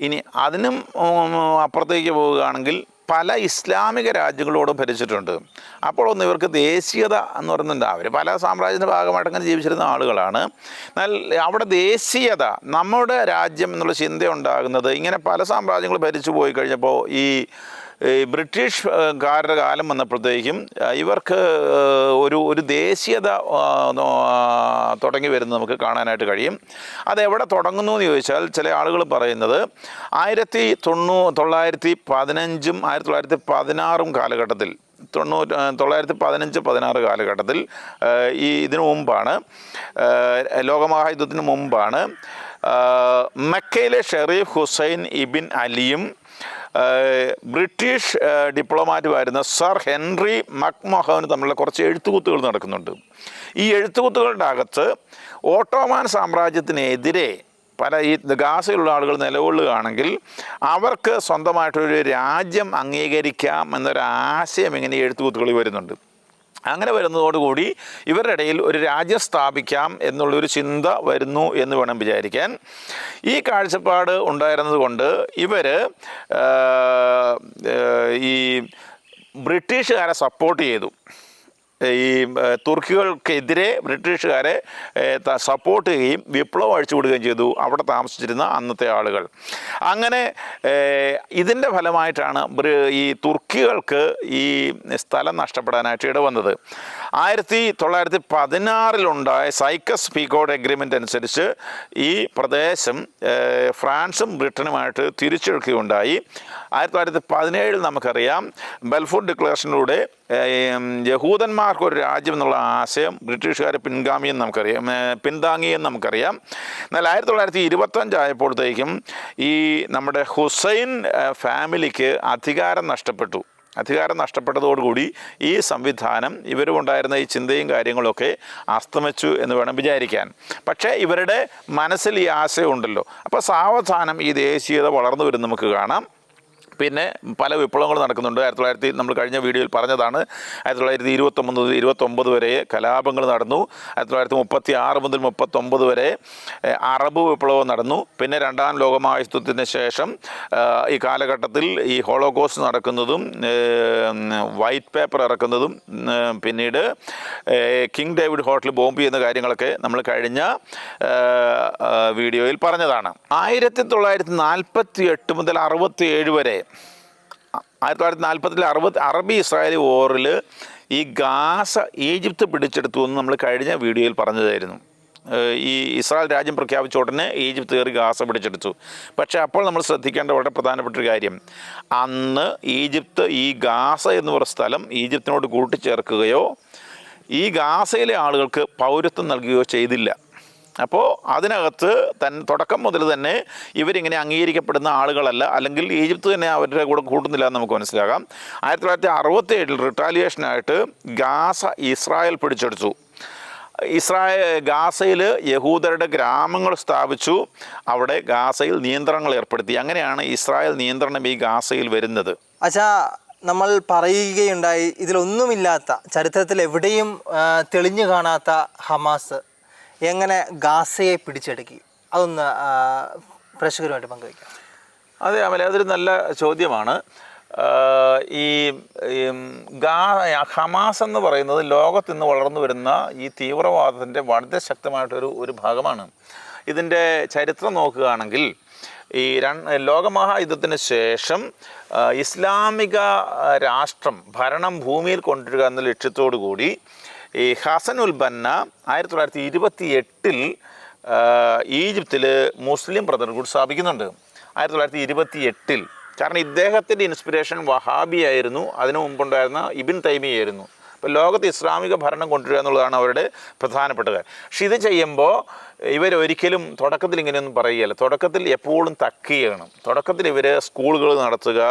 ഇനി അതിനും അപ്പുറത്തേക്ക് പോവുകയാണെങ്കിൽ പല ഇസ്ലാമിക രാജ്യങ്ങളോടും ഭരിച്ചിട്ടുണ്ട്. അപ്പോഴൊന്നും ഇവർക്ക് ദേശീയത എന്ന് പറയുന്നുണ്ട്. അവർ പല സാമ്രാജ്യത്തിന്റെ ഭാഗമായിട്ട് അങ്ങനെ ജീവിച്ചിരുന്ന ആളുകളാണ്. എന്നാൽ അവിടെ ദേശീയത നമ്മുടെ രാജ്യം എന്നുള്ള ചിന്ത ഉണ്ടാകുന്നത് ഇങ്ങനെ പല സാമ്രാജ്യങ്ങൾ ഭരിച്ചു പോയി കഴിഞ്ഞപ്പോൾ ഈ ഈ ബ്രിട്ടീഷ് കാരുടെ കാലം വന്നപ്പോഴത്തേക്കും ഇവർക്ക് ഒരു ഒരു ദേശീയത തുടങ്ങി വരുന്നത് നമുക്ക് കാണാനായിട്ട് കഴിയും. അതെവിടെ തുടങ്ങുന്നു എന്ന് ചോദിച്ചാൽ ചില ആളുകൾ പറയുന്നത് ആയിരത്തി തൊണ്ണൂ തൊള്ളായിരത്തി പതിനഞ്ചും ആയിരത്തി തൊള്ളായിരത്തി പതിനാറും കാലഘട്ടത്തിൽ തൊണ്ണൂറ്റി തൊള്ളായിരത്തി പതിനഞ്ച് പതിനാറ് കാലഘട്ടത്തിൽ ഈ ഇതിനു മുമ്പാണ് ലോകമഹായുദ്ധത്തിന് മുമ്പാണ് മക്കയിലെ ഷെറീഫ് ഹുസൈൻ ഇബിൻ അലിയും ബ്രിട്ടീഷ് ഡിപ്ലോമാറ്റുമായിരുന്ന സർ ഹെൻറി മക്മോഹനും തമ്മിലുള്ള കുറച്ച് എഴുത്തുകുത്തുകൾ നടക്കുന്നുണ്ട്. ഈ എഴുത്തുകുത്തുകളുടെ അകത്ത് ഓട്ടോമാൻ സാമ്രാജ്യത്തിനെതിരെ പല ഈ ഗാസയിലുള്ള ആളുകൾ നിലകൊള്ളുകയാണെങ്കിൽ അവർക്ക് സ്വന്തമായിട്ടൊരു രാജ്യം അംഗീകരിക്കാം എന്നൊരു ആശയം ഇങ്ങനെ എഴുത്തുകുത്തുകളിൽ വരുന്നുണ്ട്. അങ്ങനെ വരുന്നതോടുകൂടി ഇവരുടെ ഇടയിൽ ഒരു രാജ്യം സ്ഥാപിക്കാം എന്നുള്ളൊരു ചിന്ത വരുന്നു എന്ന് വേണം വിചാരിക്കാൻ. ഈ കാഴ്ചപ്പാട് ഉണ്ടായിരുന്നതുകൊണ്ട് ഇവർ ഈ ബ്രിട്ടീഷുകാരെ സപ്പോർട്ട് ചെയ്തു. ഈ തുർക്കികൾക്കെതിരെ ബ്രിട്ടീഷുകാരെ സപ്പോർട്ട് ചെയ്യുകയും വിപ്ലവം അഴിച്ചു കൊടുക്കുകയും ചെയ്തു അവിടെ താമസിച്ചിരുന്ന അന്നത്തെ ആളുകൾ. അങ്ങനെ ഇതിന്റെ ഫലമായിട്ടാണ് ഈ തുർക്കികൾക്ക് ഈ സ്ഥലം നഷ്ടപ്പെടാനായിട്ട് ഇടവന്നത്. ആയിരത്തി തൊള്ളായിരത്തി പതിനാറിലുണ്ടായ സൈക്കസ് പീക്കോഡ് എഗ്രിമെന്റ് അനുസരിച്ച് ഈ പ്രദേശം ഫ്രാൻസും ബ്രിട്ടനുമായിട്ട് തിരിച്ചെടുക്കുകയുണ്ടായി. ആയിരത്തി തൊള്ളായിരത്തി പതിനേഴിൽ നമുക്കറിയാം ബെൽഫോർഡ് ഡിക്ലറേഷനിലൂടെ യഹൂദന്മാർക്ക് ഒരു രാജ്യം എന്നുള്ള ആശയം ബ്രിട്ടീഷുകാർ പിൻഗാമിയെന്ന് നമുക്കറിയാം പിന്താങ്ങിയെന്ന് നമുക്കറിയാം. എന്നാൽ ആയിരത്തി തൊള്ളായിരത്തി ഇരുപത്തഞ്ചായപ്പോഴത്തേക്കും ഈ നമ്മുടെ ഹുസൈൻ ഫാമിലിക്ക് അധികാരം നഷ്ടപ്പെട്ടു. അധികാരം നഷ്ടപ്പെട്ടതോടുകൂടി ഈ സംവിധാനം ഇവരുമുണ്ടായിരുന്ന ഈ ചിന്തയും കാര്യങ്ങളൊക്കെ അസ്തമിച്ചു എന്ന് വേണം വിചാരിക്കാൻ. പക്ഷേ ഇവരുടെ മനസ്സിൽ ഈ ആശയമുണ്ടല്ലോ. അപ്പോൾ സാവധാനം ഈ ദേശീയത വളർന്നു വരും നമുക്ക് കാണാം. പിന്നെ പല വിപ്ലവങ്ങളും നടക്കുന്നുണ്ട്. ആയിരത്തി തൊള്ളായിരത്തി നമ്മൾ കഴിഞ്ഞ വീഡിയോയിൽ പറഞ്ഞതാണ്. ആയിരത്തി തൊള്ളായിരത്തി ഇരുപത്തൊമ്പത് മുതൽ ഇരുപത്തൊമ്പത് വരെ കലാപങ്ങൾ നടന്നു. ആയിരത്തി തൊള്ളായിരത്തി മുപ്പത്തി ആറ് മുതൽ മുപ്പത്തൊമ്പത് വരെ അറബ് വിപ്ലവം നടന്നു. പിന്നെ രണ്ടാം ലോകമഹായുദ്ധത്തിന് ശേഷം ഈ കാലഘട്ടത്തിൽ ഈ ഹോളോകോസ്റ്റ് നടക്കുന്നതും വൈറ്റ് പേപ്പർ ഇറക്കുന്നതും പിന്നീട് കിങ് ഡേവിഡ് ഹോട്ടൽ ബോംബ് ചെയ്യുന്ന കാര്യങ്ങളൊക്കെ നമ്മൾ കഴിഞ്ഞ വീഡിയോയിൽ പറഞ്ഞതാണ്. ആയിരത്തി തൊള്ളായിരത്തി നാൽപ്പത്തി എട്ട് മുതൽ അറുപത്തി ഏഴ് വരെ ആയിരത്തി തൊള്ളായിരത്തി നാൽപ്പത്തിലെ അറുപത് അറബി ഇസ്രായേലി വോറിൽ ഈ ഗാസ ഈജിപ്ത് പിടിച്ചെടുത്തു എന്ന് നമ്മൾ കഴിഞ്ഞ വീഡിയോയിൽ പറഞ്ഞതായിരുന്നു. ഈ ഇസ്രായേൽ രാജ്യം പ്രഖ്യാപിച്ച ഉടനെ ഈജിപ്ത് കയറി ഗാസ പിടിച്ചെടുത്തു. പക്ഷേ അപ്പോൾ നമ്മൾ ശ്രദ്ധിക്കേണ്ട വളരെ പ്രധാനപ്പെട്ട ഒരു കാര്യം. അന്ന് ഈജിപ്ത് ഈ ഗാസ എന്ന് പറയുന്ന സ്ഥലം ഈജിപ്തിനോട് കൂട്ടിച്ചേർക്കുകയോ ഈ ഗാസയിലെ ആളുകൾക്ക് പൗരത്വം നൽകുകയോ ചെയ്തില്ല. അപ്പോൾ അതിനകത്ത് തൻ തുടക്കം മുതൽ തന്നെ ഇവരിങ്ങനെ അംഗീകരിക്കപ്പെടുന്ന ആളുകളല്ല. അല്ലെങ്കിൽ ഈജിപ്ത് തന്നെ അവരുടെ കൂടെ കൂട്ടുന്നില്ല എന്ന് നമുക്ക് മനസ്സിലാകാം. ആയിരത്തി തൊള്ളായിരത്തി അറുപത്തി ഏഴിൽ റിട്ടാലിയേഷനായിട്ട് ഗാസ ഇസ്രായേൽ പിടിച്ചെടുത്തു. ഇസ്രായേൽ ഗാസയിൽ യഹൂദരുടെ ഗ്രാമങ്ങൾ സ്ഥാപിച്ചു. അവിടെ ഗാസയിൽ നിയന്ത്രണങ്ങൾ ഏർപ്പെടുത്തി. അങ്ങനെയാണ് ഇസ്രായേൽ നിയന്ത്രണം ഈ ഗാസയിൽ വരുന്നത്. അച്ഛാ നമ്മൾ പറയുകയുണ്ടായി ഇതിലൊന്നുമില്ലാത്ത ചരിത്രത്തിൽ എവിടെയും തെളിഞ്ഞു കാണാത്ത ഹമാസ്. എങ്ങനെ ഗാസയെ പിടിച്ചെടുക്കി? അതൊന്ന് പ്രേക്ഷകരുമായിട്ട് പങ്കുവയ്ക്കാം. അതെ അമല അതൊരു നല്ല ചോദ്യമാണ്. ഈ ഗാ ഹമാസ് എന്ന് പറയുന്നത് ലോകത്ത് ഇന്ന് വളർന്നു വരുന്ന ഈ തീവ്രവാദത്തിന്റെ വളരെ ശക്തമായിട്ടൊരു ഒരു ഭാഗമാണ്. ഇതിന്റെ ചരിത്രം നോക്കുകയാണെങ്കിൽ ഈ ലോകമഹായുദ്ധത്തിന് ശേഷം ഇസ്ലാമിക രാഷ്ട്രം ഭരണം ഭൂമിയിൽ കൊണ്ടുവരിക എന്ന ലക്ഷ്യത്തോടു കൂടി ഈ ഹസൻ ബന്ന ആയിരത്തി തൊള്ളായിരത്തി ഇരുപത്തി എട്ടിൽ ഈജിപ്തിൽ മുസ്ലിം ബ്രദർഹുഡ് സ്ഥാപിക്കുന്നുണ്ട്. ആയിരത്തി തൊള്ളായിരത്തി ഇരുപത്തി എട്ടിൽ കാരണം ഇദ്ദേഹത്തിന്റെ ഇൻസ്പിറേഷൻ വഹാബി ആയിരുന്നു. അതിനു മുമ്പുണ്ടായിരുന്ന ഇബിൻ തൈമിയായിരുന്നു അപ്പോൾ ലോകത്ത് ഇസ്ലാമിക ഭരണം കൊണ്ടുവരിക എന്നുള്ളതാണ് അവരുടെ പ്രധാനപ്പെട്ട കാര്യം. പക്ഷെ ഇത് ചെയ്യുമ്പോൾ ഇവർ ഇവരൊരിക്കലും തുടക്കത്തിൽ ഇങ്ങനെയൊന്നും പറയുകയല്ല തുടക്കത്തിൽ എപ്പോഴും തക്കുകയാണ് തുടക്കത്തിൽ ഇവർ സ്കൂളുകൾ നടത്തുക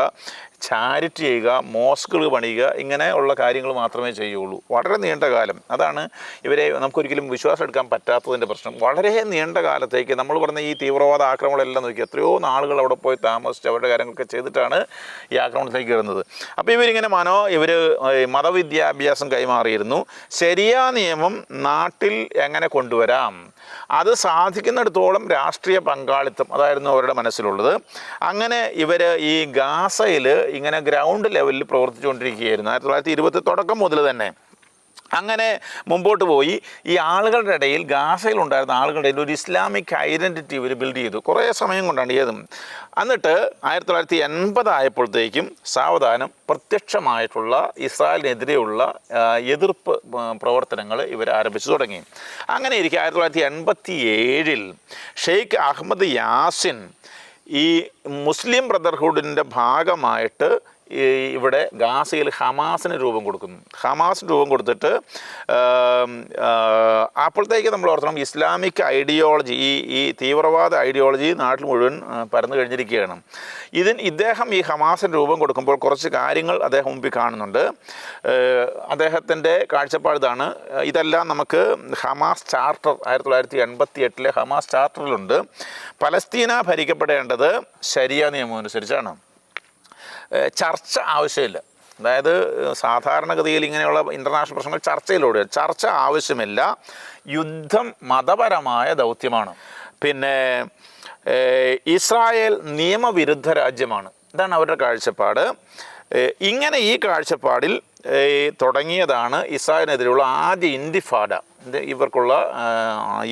ചാരിറ്റി ചെയ്യുക മോസ്കുകൾ പണിയുക ഇങ്ങനെ ഉള്ള കാര്യങ്ങൾ മാത്രമേ ചെയ്യുള്ളൂ. വളരെ നീണ്ട കാലം. അതാണ് ഇവരെ നമുക്കൊരിക്കലും വിശ്വാസം എടുക്കാൻ പറ്റാത്തതിന്റെ പ്രശ്നം. വളരെ നീണ്ട കാലത്തേക്ക് നമ്മൾ പറഞ്ഞ ഈ തീവ്രവാദ ആക്രമണമെല്ലാം നോക്കി എത്രയോ നാളുകൾ അവിടെ പോയി താമസിച്ച് അവരുടെ കാര്യങ്ങളൊക്കെ ചെയ്തിട്ടാണ് ഈ ആക്രമണത്തിലേക്ക് വരുന്നത്. അപ്പോൾ ഇവരിങ്ങനെ മനോ ഇവർ മതവിദ്യാഭ്യാസം കൈമാറിയിരുന്നു. ശരിയാ നിയമം നാട്ടിൽ എങ്ങനെ കൊണ്ടുവരാം? അത് സാധിക്കുന്നിടത്തോളം രാഷ്ട്രീയ പങ്കാളിത്തം അതായിരുന്നു അവരുടെ മനസ്സിലുള്ളത്. അങ്ങനെ ഇവർ ഈ ഗാസയിൽ ഇങ്ങനെ ഗ്രൗണ്ട് ലെവലിൽ പ്രവർത്തിച്ചുകൊണ്ടിരിക്കുകയായിരുന്നു. ആയിരത്തി തൊള്ളായിരത്തി ഇരുപത്തി തുടക്കം മുതൽ തന്നെ അങ്ങനെ മുമ്പോട്ട് പോയി. ഈ ആളുകളുടെ ഇടയിൽ ഗാസയിൽ ഉണ്ടായിരുന്ന ആളുകളുടെ ഇടയിൽ ഒരു ഇസ്ലാമിക് ഐഡന്റിറ്റി ഇവർ ബിൽഡ് ചെയ്തു. കുറേ സമയം കൊണ്ടാണ് ഏതും എന്നിട്ട് ആയിരത്തി തൊള്ളായിരത്തി എൺപതായപ്പോഴത്തേക്കും സാവധാനം പ്രത്യക്ഷമായിട്ടുള്ള ഇസ്രായേലിനെതിരെയുള്ള എതിർപ്പ് പ്രവർത്തനങ്ങൾ ഇവർ ആരംഭിച്ചു തുടങ്ങി. അങ്ങനെ ഇരിക്കെ ആയിരത്തി തൊള്ളായിരത്തി എൺപത്തി ഏഴിൽ ഷെയ്ഖ് അഹമ്മദ് യാസിൻ ഈ മുസ്ലിം ബ്രദർഹുഡിന്റെ ഭാഗമായിട്ട് ഇവിടെ ഗാസയിൽ ഹമാസിന് രൂപം കൊടുക്കുന്നു. ഹമാസിന് രൂപം കൊടുത്തിട്ട് അപ്പോഴത്തേക്ക് നമ്മൾ ഓർത്തണം ഇസ്ലാമിക് ഐഡിയോളജി ഈ ഈ തീവ്രവാദ ഐഡിയോളജി നാട്ടിൽ മുഴുവൻ പരന്നു കഴിഞ്ഞിരിക്കുകയാണ്. ഇതിന് ഇദ്ദേഹം ഈ ഹമാസിന് രൂപം കൊടുക്കുമ്പോൾ കുറച്ച് കാര്യങ്ങൾ അദ്ദേഹം മുമ്പിൽ കാണുന്നുണ്ട്. അദ്ദേഹത്തിന്റെ കാഴ്ചപ്പാട് ഇതാണ്. ഇതെല്ലാം നമുക്ക് ഹമാസ് ചാർട്ടർ ആയിരത്തി തൊള്ളായിരത്തി എൺപത്തി എട്ടിലെ ഹമാസ് ചാർട്ടറിലുണ്ട്. പലസ്തീന ഭരിക്കപ്പെടേണ്ടത് ശരിയ നിയമം അനുസരിച്ചാണ് ചർച്ച ആവശ്യമില്ല. അതായത് സാധാരണഗതിയിൽ ഇങ്ങനെയുള്ള ഇന്റർനാഷണൽ പ്രശ്നങ്ങൾ ചർച്ചയിലൂടെ ചർച്ച ആവശ്യമില്ല. യുദ്ധം മതപരമായ ദൗത്യമാണ്. പിന്നെ ഇസ്രായേൽ നിയമവിരുദ്ധ രാജ്യമാണ്. ഇതാണ് അവരുടെ കാഴ്ചപ്പാട്. ഇങ്ങനെ ഈ കാഴ്ചപ്പാടിൽ തുടങ്ങിയതാണ് ഇസ്രായേലിനെതിരെയുള്ള ആദ്യ ഇത് ഇവർക്കുള്ള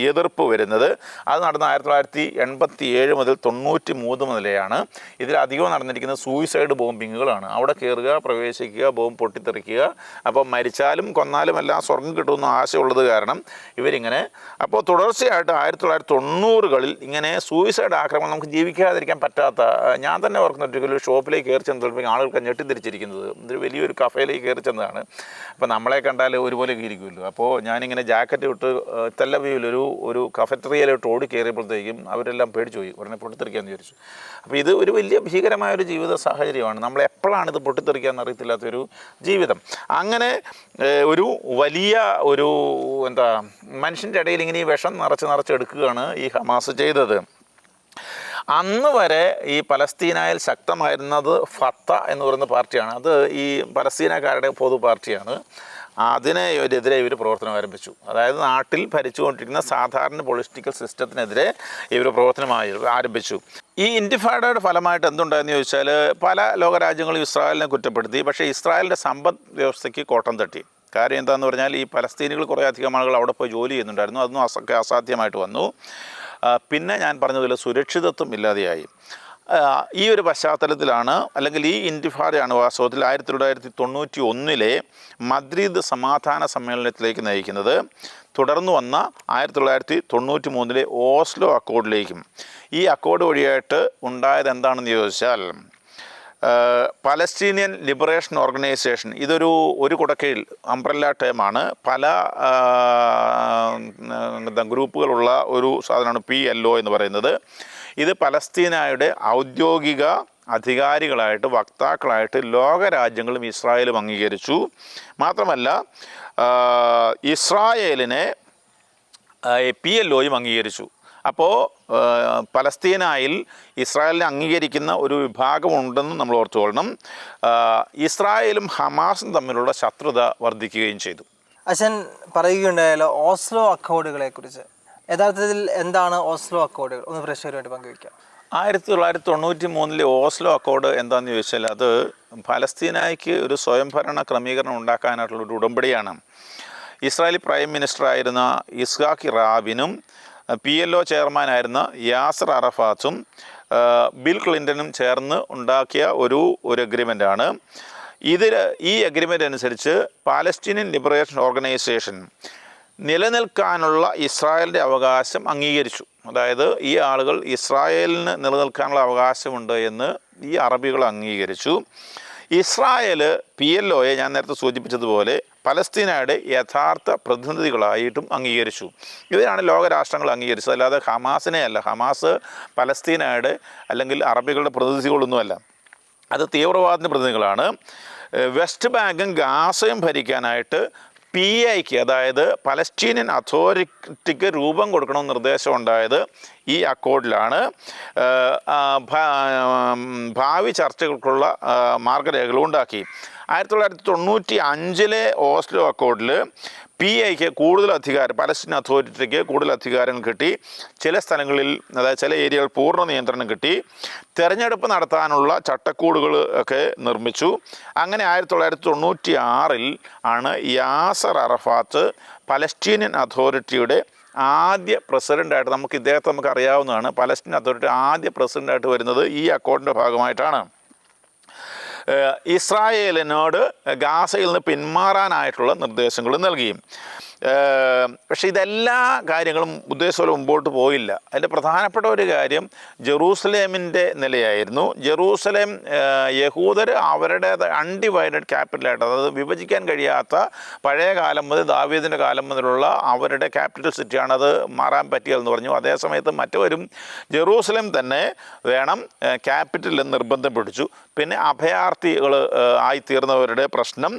എതിർപ്പ് വരുന്നത്. അത് നടന്ന ആയിരത്തി തൊള്ളായിരത്തി എൺപത്തി ഏഴ് മുതൽ തൊണ്ണൂറ്റി മൂന്ന് മുതലെയാണ് ഇതിലധികവും നടന്നിരിക്കുന്നത് സൂയിസൈഡ് ബോംബിങ്ങുകളാണ് അവിടെ കയറുക പ്രവേശിക്കുക ബോംബ് പൊട്ടിത്തെറിക്കുക. അപ്പോൾ മരിച്ചാലും കൊന്നാലും എല്ലാം സ്വർഗം കിട്ടുമെന്ന് ആശയമുള്ളത് കാരണം ഇവരിങ്ങനെ. അപ്പോൾ തുടർച്ചയായിട്ട് ആയിരത്തി തൊള്ളായിരത്തി തൊണ്ണൂറുകളിൽ ഇങ്ങനെ സൂയിസൈഡ് ആക്രമണം നമുക്ക് ജീവിക്കാതിരിക്കാൻ പറ്റാത്ത ഞാൻ തന്നെ ഓർക്കുന്ന ഒരിക്കലും ഒരു ഷോപ്പിലേക്ക് കയറി ചെന്നപ്പോഴേക്കും ആളുകൾക്ക് ഞെട്ടിത്തിരിച്ചിരിക്കുന്നത്. ഇതൊരു വലിയൊരു കഫയിലേക്ക് കയറി ചെന്നതാണ്. അപ്പോൾ നമ്മളെ കണ്ടാൽ ഒരുപോലെ ഇരിക്കുമല്ലോ. അപ്പോൾ ഞാനിങ്ങനെ ജാക്കറ്റ് ഇട്ട് തെല്ലവ്യൂവിൽ ഒരു ഒരു ഓടി കയറിയപ്പോഴത്തേക്കും അവരെല്ലാം പേടിച്ചു പോയി. ഉടനെ പൊട്ടിത്തെറിക്കാമെന്ന് വിചാരിച്ചു. അപ്പോൾ ഇത് ഒരു വലിയ ഭീകരമായ ഒരു ജീവിത സാഹചര്യമാണ്. നമ്മൾ എപ്പോഴാണ് ഇത് പൊട്ടിത്തെറിക്കാമെന്ന് അറിയത്തില്ലാത്തൊരു ജീവിതം. അങ്ങനെ ഒരു വലിയ ഒരു എന്താ മനുഷ്യന്റെ ഇടയിൽ ഇങ്ങനെ ഈ വിഷം നിറച്ച് നിറച്ചെടുക്കുകയാണ് ഈ ഹമാസ് ചെയ്തത്. അന്ന് വരെ ഈ പലസ്തീനായിൽ ശക്തമായിരുന്നത് ഫത്ത എന്ന് പറയുന്ന പാർട്ടിയാണ്. അത് ഈ പലസ്തീനക്കാരുടെ പൊതു പാർട്ടിയാണ്. അതിനെ ഇവരെതിരെ ഇവർ പ്രവർത്തനം ആരംഭിച്ചു. അതായത് നാട്ടിൽ ഭരിച്ചുകൊണ്ടിരിക്കുന്ന സാധാരണ പൊളിറ്റിക്കൽ സിസ്റ്റത്തിനെതിരെ ഇവർ പ്രവർത്തനമായി ആരംഭിച്ചു. ഈ ഇൻഡിഫാഡയുടെ ഫലമായിട്ട് എന്തുണ്ടായെന്ന് ചോദിച്ചാൽ പല ലോകരാജ്യങ്ങളും ഇസ്രായേലിനെ കുറ്റപ്പെടുത്തി പക്ഷേ ഇസ്രായേലിന്റെ സമ്പദ് വ്യവസ്ഥയ്ക്ക് കോട്ടം തട്ടി. കാര്യം എന്താണെന്ന് പറഞ്ഞാൽ ഈ പലസ്തീനികൾ കുറേ അധികം ആളുകൾ അവിടെ പോയി ജോലി ചെയ്യുന്നുണ്ടായിരുന്നു. അതൊന്നും അസ അസാധ്യമായിട്ട് വന്നു. പിന്നെ ഞാൻ പറഞ്ഞതുപോലെ സുരക്ഷിതത്വം ഇല്ലാതെയായി. ഈ ഒരു പശ്ചാത്തലത്തിലാണ് അല്ലെങ്കിൽ ഈ ഇന്റിഫാഡയാണ് വാസ്തവത്തിൽ ആയിരത്തി തൊള്ളായിരത്തി തൊണ്ണൂറ്റി ഒന്നിലെ മദ്രിദ് സമാധാന സമ്മേളനത്തിലേക്ക് നയിക്കുന്നത്. തുടർന്ന് വന്ന ആയിരത്തി തൊള്ളായിരത്തി തൊണ്ണൂറ്റി മൂന്നിലെ ഓസ്ലോ അക്കോർഡിലേക്കും ഈ അക്കോർഡ് വഴിയായിട്ട് ഉണ്ടായത് എന്താണെന്ന് ചോദിച്ചാൽ പലസ്റ്റീനിയൻ ലിബറേഷൻ ഓർഗനൈസേഷൻ ഇതൊരു ഒരു കുടക്കീഴിൽ അംബ്രല്ല ടേമാണ്. പല ഗ്രൂപ്പുകളുള്ള ഒരു സാധനമാണ് പി എൽ ഒ എന്ന് പറയുന്നത്. ഇത് പലസ്തീനായുടെ ഔദ്യോഗിക അധികാരികളായിട്ട് വക്താക്കളായിട്ട് ലോകരാജ്യങ്ങളും ഇസ്രായേലും അംഗീകരിച്ചു. മാത്രമല്ല ഇസ്രായേലിനെ പി എൽ ഒയും അംഗീകരിച്ചു. അപ്പോൾ പലസ്തീനായിൽ ഇസ്രായേലിനെ അംഗീകരിക്കുന്ന ഒരു വിഭാഗമുണ്ടെന്ന് നമ്മൾ ഓർത്തുകൊള്ളണം. ഇസ്രായേലും ഹമാസും തമ്മിലുള്ള ശത്രുത വർദ്ധിക്കുകയും ചെയ്തു. അച്ഛൻ പറയുകയുണ്ടായാലോ ഓസ്ലോ അക്കോർഡുകളെ കുറിച്ച് യഥാർത്ഥത്തിൽ എന്താണ് ഓസ്ലോ അക്കോർഡുകൾ ഒന്ന് പ്രേക്ഷകരുമായിട്ട് പങ്കുവയ്ക്കാം. ആയിരത്തി തൊള്ളായിരത്തി തൊണ്ണൂറ്റി മൂന്നിലെ ഓസ്ലോ അക്കോർഡ് എന്താണെന്ന് ചോദിച്ചാൽ അത് ഫലസ്തീനായിക്ക് ഒരു സ്വയംഭരണ ക്രമീകരണം ഉണ്ടാക്കാനായിട്ടുള്ള ഒരു ഉടമ്പടിയാണ്. ഇസ്രായേലി പ്രൈം മിനിസ്റ്റർ ആയിരുന്ന ഇസ്ഹാഖ് റാബിനും പി എൽ ഒ ചെയർമാനായിരുന്ന യാസർ അറഫാത്തും ബിൽ ക്ലിന്റനും ചേർന്ന് ഉണ്ടാക്കിയ ഒരു ഒരു അഗ്രിമെന്റാണ് ഇതിൽ ഈ അഗ്രിമെന്റ് അനുസരിച്ച് പാലസ്റ്റീനിയൻ ലിബറേഷൻ ഓർഗനൈസേഷൻ നിലനിൽക്കാനുള്ള ഇസ്രായേലിന്റെ അവകാശം അംഗീകരിച്ചു. അതായത് ഈ ആളുകൾ ഇസ്രായേലിന് നിലനിൽക്കാനുള്ള അവകാശമുണ്ട് എന്ന് ഈ അറബികൾ അംഗീകരിച്ചു. ഇസ്രായേൽ പി എൽ ഒയെ ഞാൻ നേരത്തെ സൂചിപ്പിച്ചതുപോലെ പലസ്തീനയുടെ യഥാർത്ഥ പ്രതിനിധികളായിട്ടും അംഗീകരിച്ചു. ഇവരാണ് ലോകരാഷ്ട്രങ്ങൾ അംഗീകരിച്ചത്. അല്ലാതെ ഹമാസിനെ അല്ല. ഹമാസ് പലസ്തീനയുടെ അല്ലെങ്കിൽ അറബികളുടെ പ്രതിനിധികളൊന്നുമല്ല. അത് തീവ്രവാദത്തിന്റെ പ്രതിനിധികളാണ്. വെസ്റ്റ് ബാങ്കും ഗാസയും ഭരിക്കാനായിട്ട് പി ഐക്ക് അതായത് പലസ്റ്റീനിയൻ അതോറിറ്റിക്ക് രൂപം കൊടുക്കണമെന്ന് നിർദ്ദേശം ഉണ്ടായത് ഈ അക്കോർഡിലാണ് ഭാവി ചർച്ചകൾക്കുള്ള മാർഗരേഖകൾ ഉണ്ടാക്കി. ആയിരത്തി തൊള്ളായിരത്തി തൊണ്ണൂറ്റി അഞ്ചിലെ ഓസ്ലോ അക്കോർഡിൽ പി ഐക്ക് കൂടുതൽ അധികാരം പലസ്തീൻ അതോറിറ്റിക്ക് കൂടുതൽ അധികാരം കിട്ടി. ചില സ്ഥലങ്ങളിൽ അതായത് ചില ഏരിയകൾ പൂർണ നിയന്ത്രണം കിട്ടി. തെരഞ്ഞെടുപ്പ് നടത്താനുള്ള ചട്ടക്കൂടുകൾ ഒക്കെ നിർമ്മിച്ചു. അങ്ങനെ ആയിരത്തി തൊള്ളായിരത്തി തൊണ്ണൂറ്റി ആറിൽ ആണ് യാസർ അറഫാത്ത് പലസ്റ്റീനിയൻ അതോറിറ്റിയുടെ ആദ്യ പ്രസിഡന്റായിട്ട് നമുക്ക് ഇദ്ദേഹത്തെ നമുക്ക് അറിയാവുന്നതാണ് പലസ്തീൻ അതോറിറ്റി ആദ്യ പ്രസിഡന്റായിട്ട് വരുന്നത് ഈ അക്കൗണ്ടിന്റെ ഭാഗമായിട്ടാണ്. ഇസ്രായേലിനോട് ഗാസയിൽ നിന്ന് പിന്മാറാനായിട്ടുള്ള നിർദ്ദേശങ്ങൾ നൽകി ഏഹ് പക്ഷേ ഇതെല്ലാ കാര്യങ്ങളും ഉദ്ദേശത്തോടെ മുമ്പോട്ട് പോയില്ല. അതിന്റെ പ്രധാനപ്പെട്ട ഒരു കാര്യം ജെറൂസലേമിന്റെ നിലയായിരുന്നു. ജെറൂസലേം യഹൂദർ അവരുടെ അൺഡിവൈഡഡ് ക്യാപിറ്റലായിട്ട് അതായത് വിഭജിക്കാൻ കഴിയാത്ത പഴയ കാലം മുതൽ ദാവീദിന്റെ കാലം മുതലുള്ള അവരുടെ ക്യാപിറ്റൽ സിറ്റിയാണ് അത് മാറാൻ പറ്റിയതെന്ന് പറഞ്ഞു. അതേസമയത്ത് മറ്റവരും ജെറൂസലേം തന്നെ വേണം ക്യാപിറ്റൽ എന്ന് നിർബന്ധം പിടിച്ചു. പിന്നെ അഭയാർത്ഥികൾ ആയിത്തീർന്നവരുടെ പ്രശ്നം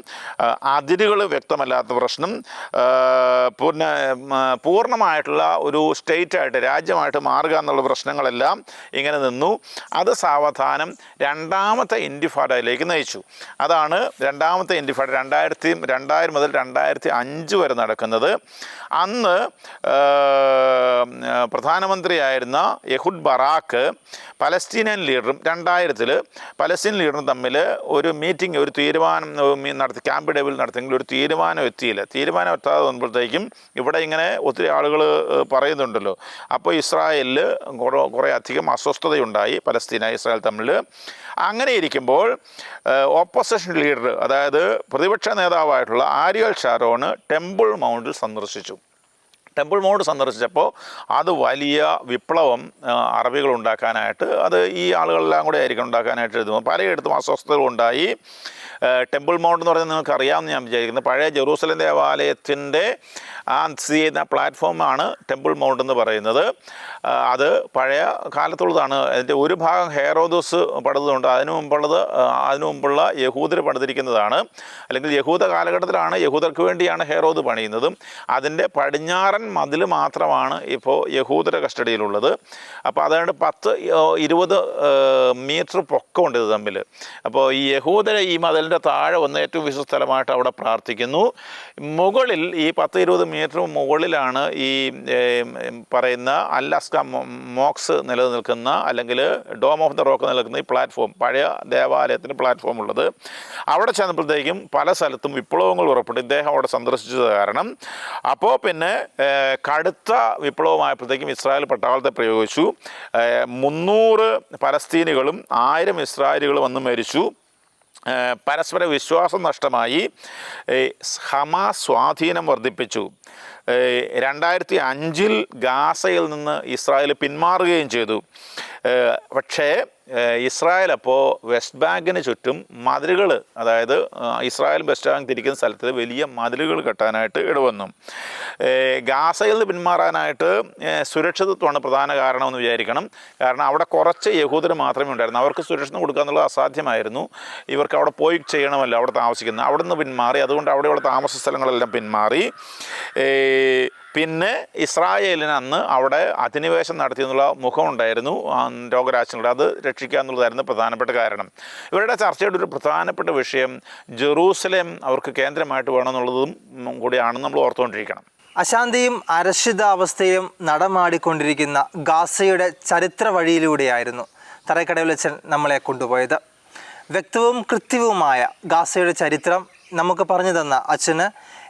അതിരുകൾ വ്യക്തമല്ലാത്ത പ്രശ്നം പൂർണ പൂർണമായിട്ടുള്ള ഒരു സ്റ്റേറ്റായിട്ട് രാജ്യമായിട്ട് മാറുക എന്നുള്ള പ്രശ്നങ്ങളെല്ലാം ഇങ്ങനെ നിന്നു. അത് സാവധാനം രണ്ടാമത്തെ ഇൻഡിഫാഡയിലേക്ക് നയിച്ചു. അതാണ് രണ്ടാമത്തെ ഇൻഡിഫാഡ രണ്ടായിരത്തി രണ്ടായിരം മുതൽ രണ്ടായിരത്തി അഞ്ച് വരെ നടക്കുന്നത്. അന്ന് പ്രധാനമന്ത്രിയായിരുന്ന യഹുദ് ബറാക്ക് പലസ്തീനിയൻ ലീഡറും രണ്ടായിരത്തിൽ പലസ്തീൻ ലീഡറും തമ്മിൽ ഒരു മീറ്റിംഗ് ഒരു തീരുമാനം നടത്തി ക്യാമ്പ് ഡേവിൽ നടത്തിയെങ്കിൽ ഒരു തീരുമാനം എത്തിയില്ല. തീരുമാനം എത്താതെ വന്നപ്പോഴത്തേക്കും ഇവിടെ ഇങ്ങനെ ഒത്തിരി ആളുകൾ പറയുന്നുണ്ടല്ലോ. അപ്പോൾ ഇസ്രായേലിൽ കുറേ അധികം അസ്വസ്ഥതയുണ്ടായി പലസ്തീന ഇസ്രായേൽ തമ്മിൽ അങ്ങനെ ഇരിക്കുമ്പോൾ ഓപ്പോസിഷൻ ലീഡർ അതായത് പ്രതിപക്ഷ നേതാവായിട്ടുള്ള ആര്യൽ ഷാരോണ് ടെമ്പിൾ മൗണ്ടിൽ സന്ദർശിച്ചു. ടെമ്പിൾ മോഡ് സന്ദർശിച്ചപ്പോൾ അത് വലിയ വിപ്ലവം അറബികൾ ഉണ്ടാക്കാനായിട്ട് അത് ഈ ആളുകളെല്ലാം കൂടെ ആയിരിക്കും ഉണ്ടാക്കാനായിട്ട് എഴുതുന്നത്. പലയിടത്തും അസ്വസ്ഥതകളുണ്ടായി. ടെമ്പിൾ മൗണ്ട് എന്ന് പറഞ്ഞാൽ നിങ്ങൾക്ക് അറിയാമെന്ന് ഞാൻ വിചാരിക്കുന്നത് പഴയ ജെറൂസലം ദേവാലയത്തിന്റെ ആ ചെയ്യുന്ന പ്ലാറ്റ്ഫോമാണ് ടെമ്പിൾ മൗണ്ട് എന്ന് പറയുന്നത്. അത് പഴയ കാലത്തുള്ളതാണ്. അതിന്റെ ഒരു ഭാഗം ഹെയറോദോസ് പടുന്നതുകൊണ്ട് അതിനു മുമ്പുള്ളത് അതിനു മുമ്പുള്ള യഹൂദർ പണിതിരിക്കുന്നതാണ്. അല്ലെങ്കിൽ യഹൂദ കാലഘട്ടത്തിലാണ് യഹൂദർക്ക് വേണ്ടിയാണ് ഹെയറോദ് പണിയുന്നതും. അതിന്റെ പടിഞ്ഞാറൻ മതിൽ മാത്രമാണ് ഇപ്പോൾ യഹൂദര കസ്റ്റഡിയിലുള്ളത്. അപ്പോൾ അതുകൊണ്ട് പത്ത് ഇരുപത് മീറ്റർ പൊക്കമുണ്ട് ഇത് തമ്മിൽ. അപ്പോൾ ഈ യഹൂദര ഈ മതിലിന്റെ താഴെ വന്ന് ഏറ്റവും വിശ്വ സ്ഥലമായിട്ട് അവിടെ പ്രാർത്ഥിക്കുന്നു. മുകളിൽ ഈ പത്ത് ഇരുപത് മീറ്റർ മുകളിലാണ് ഈ പറയുന്ന അല്ലാസ്ക മോക്സ് നിലനിൽക്കുന്ന അല്ലെങ്കിൽ ഡോം ഓഫ് ദ റോക്ക് നിലനിൽക്കുന്ന ഈ പ്ലാറ്റ്ഫോം പഴയ ദേവാലയത്തിന് പ്ലാറ്റ്ഫോം ഉള്ളത്. അവിടെ ചെന്നപ്പോഴത്തേക്കും പല സ്ഥലത്തും വിപ്ലവങ്ങൾ ഉറപ്പെട്ടു ഇദ്ദേഹം അവിടെ സന്ദർശിച്ചത് കാരണം അപ്പോൾ പിന്നെ കടുത്ത വിപ്ലവമായപ്പോഴത്തേക്കും ഇസ്രായേൽ പട്ടാളത്തെ പ്രയോഗിച്ചു. മുന്നൂറ് പലസ്തീനുകളും ആയിരം ഇസ്രായേലുകളും വന്ന് മരിച്ചു. പരസ്പര വിശ്വാസം നഷ്ടമായി. ഹമാ സ്വാധീനം വർദ്ധിപ്പിച്ചു. രണ്ടായിരത്തി അഞ്ചിൽ ഗാസയിൽ നിന്ന് ഇസ്രായേൽ പിന്മാറുകയും ചെയ്തു. പക്ഷേ ഇസ്രായേൽ അപ്പോൾ വെസ്റ്റ് ബാങ്കിന് ചുറ്റും മതിലുകൾ അതായത് ഇസ്രായേൽ വെസ്റ്റ് ബാങ്ക് തിരിക്കുന്ന സ്ഥലത്ത് വലിയ മതിലുകൾ കെട്ടാനായിട്ട് ഇടവന്നു. ഗാസയിൽ നിന്ന് പിന്മാറാനായിട്ട് സുരക്ഷിതത്വമാണ് പ്രധാന കാരണമെന്ന് വിചാരിക്കണം. കാരണം അവിടെ കുറച്ച് യഹൂദർ മാത്രമേ ഉണ്ടായിരുന്നു അവർക്ക് സുരക്ഷിതം കൊടുക്കുക എന്നുള്ളത് അസാധ്യമായിരുന്നു. ഇവർക്ക് അവിടെ പോയി ചെയ്യണമല്ലോ അവിടെ താമസിക്കുന്നത്. അവിടെ നിന്ന് പിന്മാറി അതുകൊണ്ട് അവിടെയുള്ള താമസ സ്ഥലങ്ങളെല്ലാം പിന്മാറി. പിന്നെ ഇസ്രായേലിന് അന്ന് അവിടെ അധിനിവേശം നടത്തിയെന്നുള്ള മുഖമുണ്ടായിരുന്നു രോഗരാജ്യങ്ങളുടെ അത് രക്ഷിക്കുക എന്നുള്ളതായിരുന്നു പ്രധാനപ്പെട്ട കാരണം. ഇവരുടെ ചർച്ചയുടെ ഒരു പ്രധാനപ്പെട്ട വിഷയം ജെറൂസലേം അവർക്ക് കേന്ദ്രമായിട്ട് വേണമെന്നുള്ളതും കൂടിയാണെന്ന് നമ്മൾ ഓർത്തുകൊണ്ടിരിക്കണം. അശാന്തിയും അരക്ഷിതാവസ്ഥയും നടമാടിക്കൊണ്ടിരിക്കുന്ന ഗാസയുടെ ചരിത്ര വഴിയിലൂടെയായിരുന്നു തറക്കടവിലച്ചൻ നമ്മളെ കൊണ്ടുപോയത്. വ്യക്തവും കൃത്യവുമായ ഗാസയുടെ ചരിത്രം നമുക്ക് പറഞ്ഞു തന്ന അച്ഛന്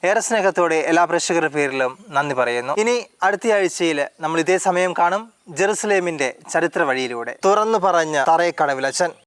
ഏറെ സ്നേഹത്തോടെ എല്ലാ പ്രേക്ഷകരുടെ പേരിലും നന്ദി പറയുന്നു. ഇനി അടുത്ത ആഴ്ചയിൽ നമ്മൾ ഇതേ സമയം കാണും ജെറുസലേമിന്റെ ചരിത്ര വഴിയിലൂടെ തുറന്നു പറഞ്ഞ തറയക്കടവിലച്ചൻ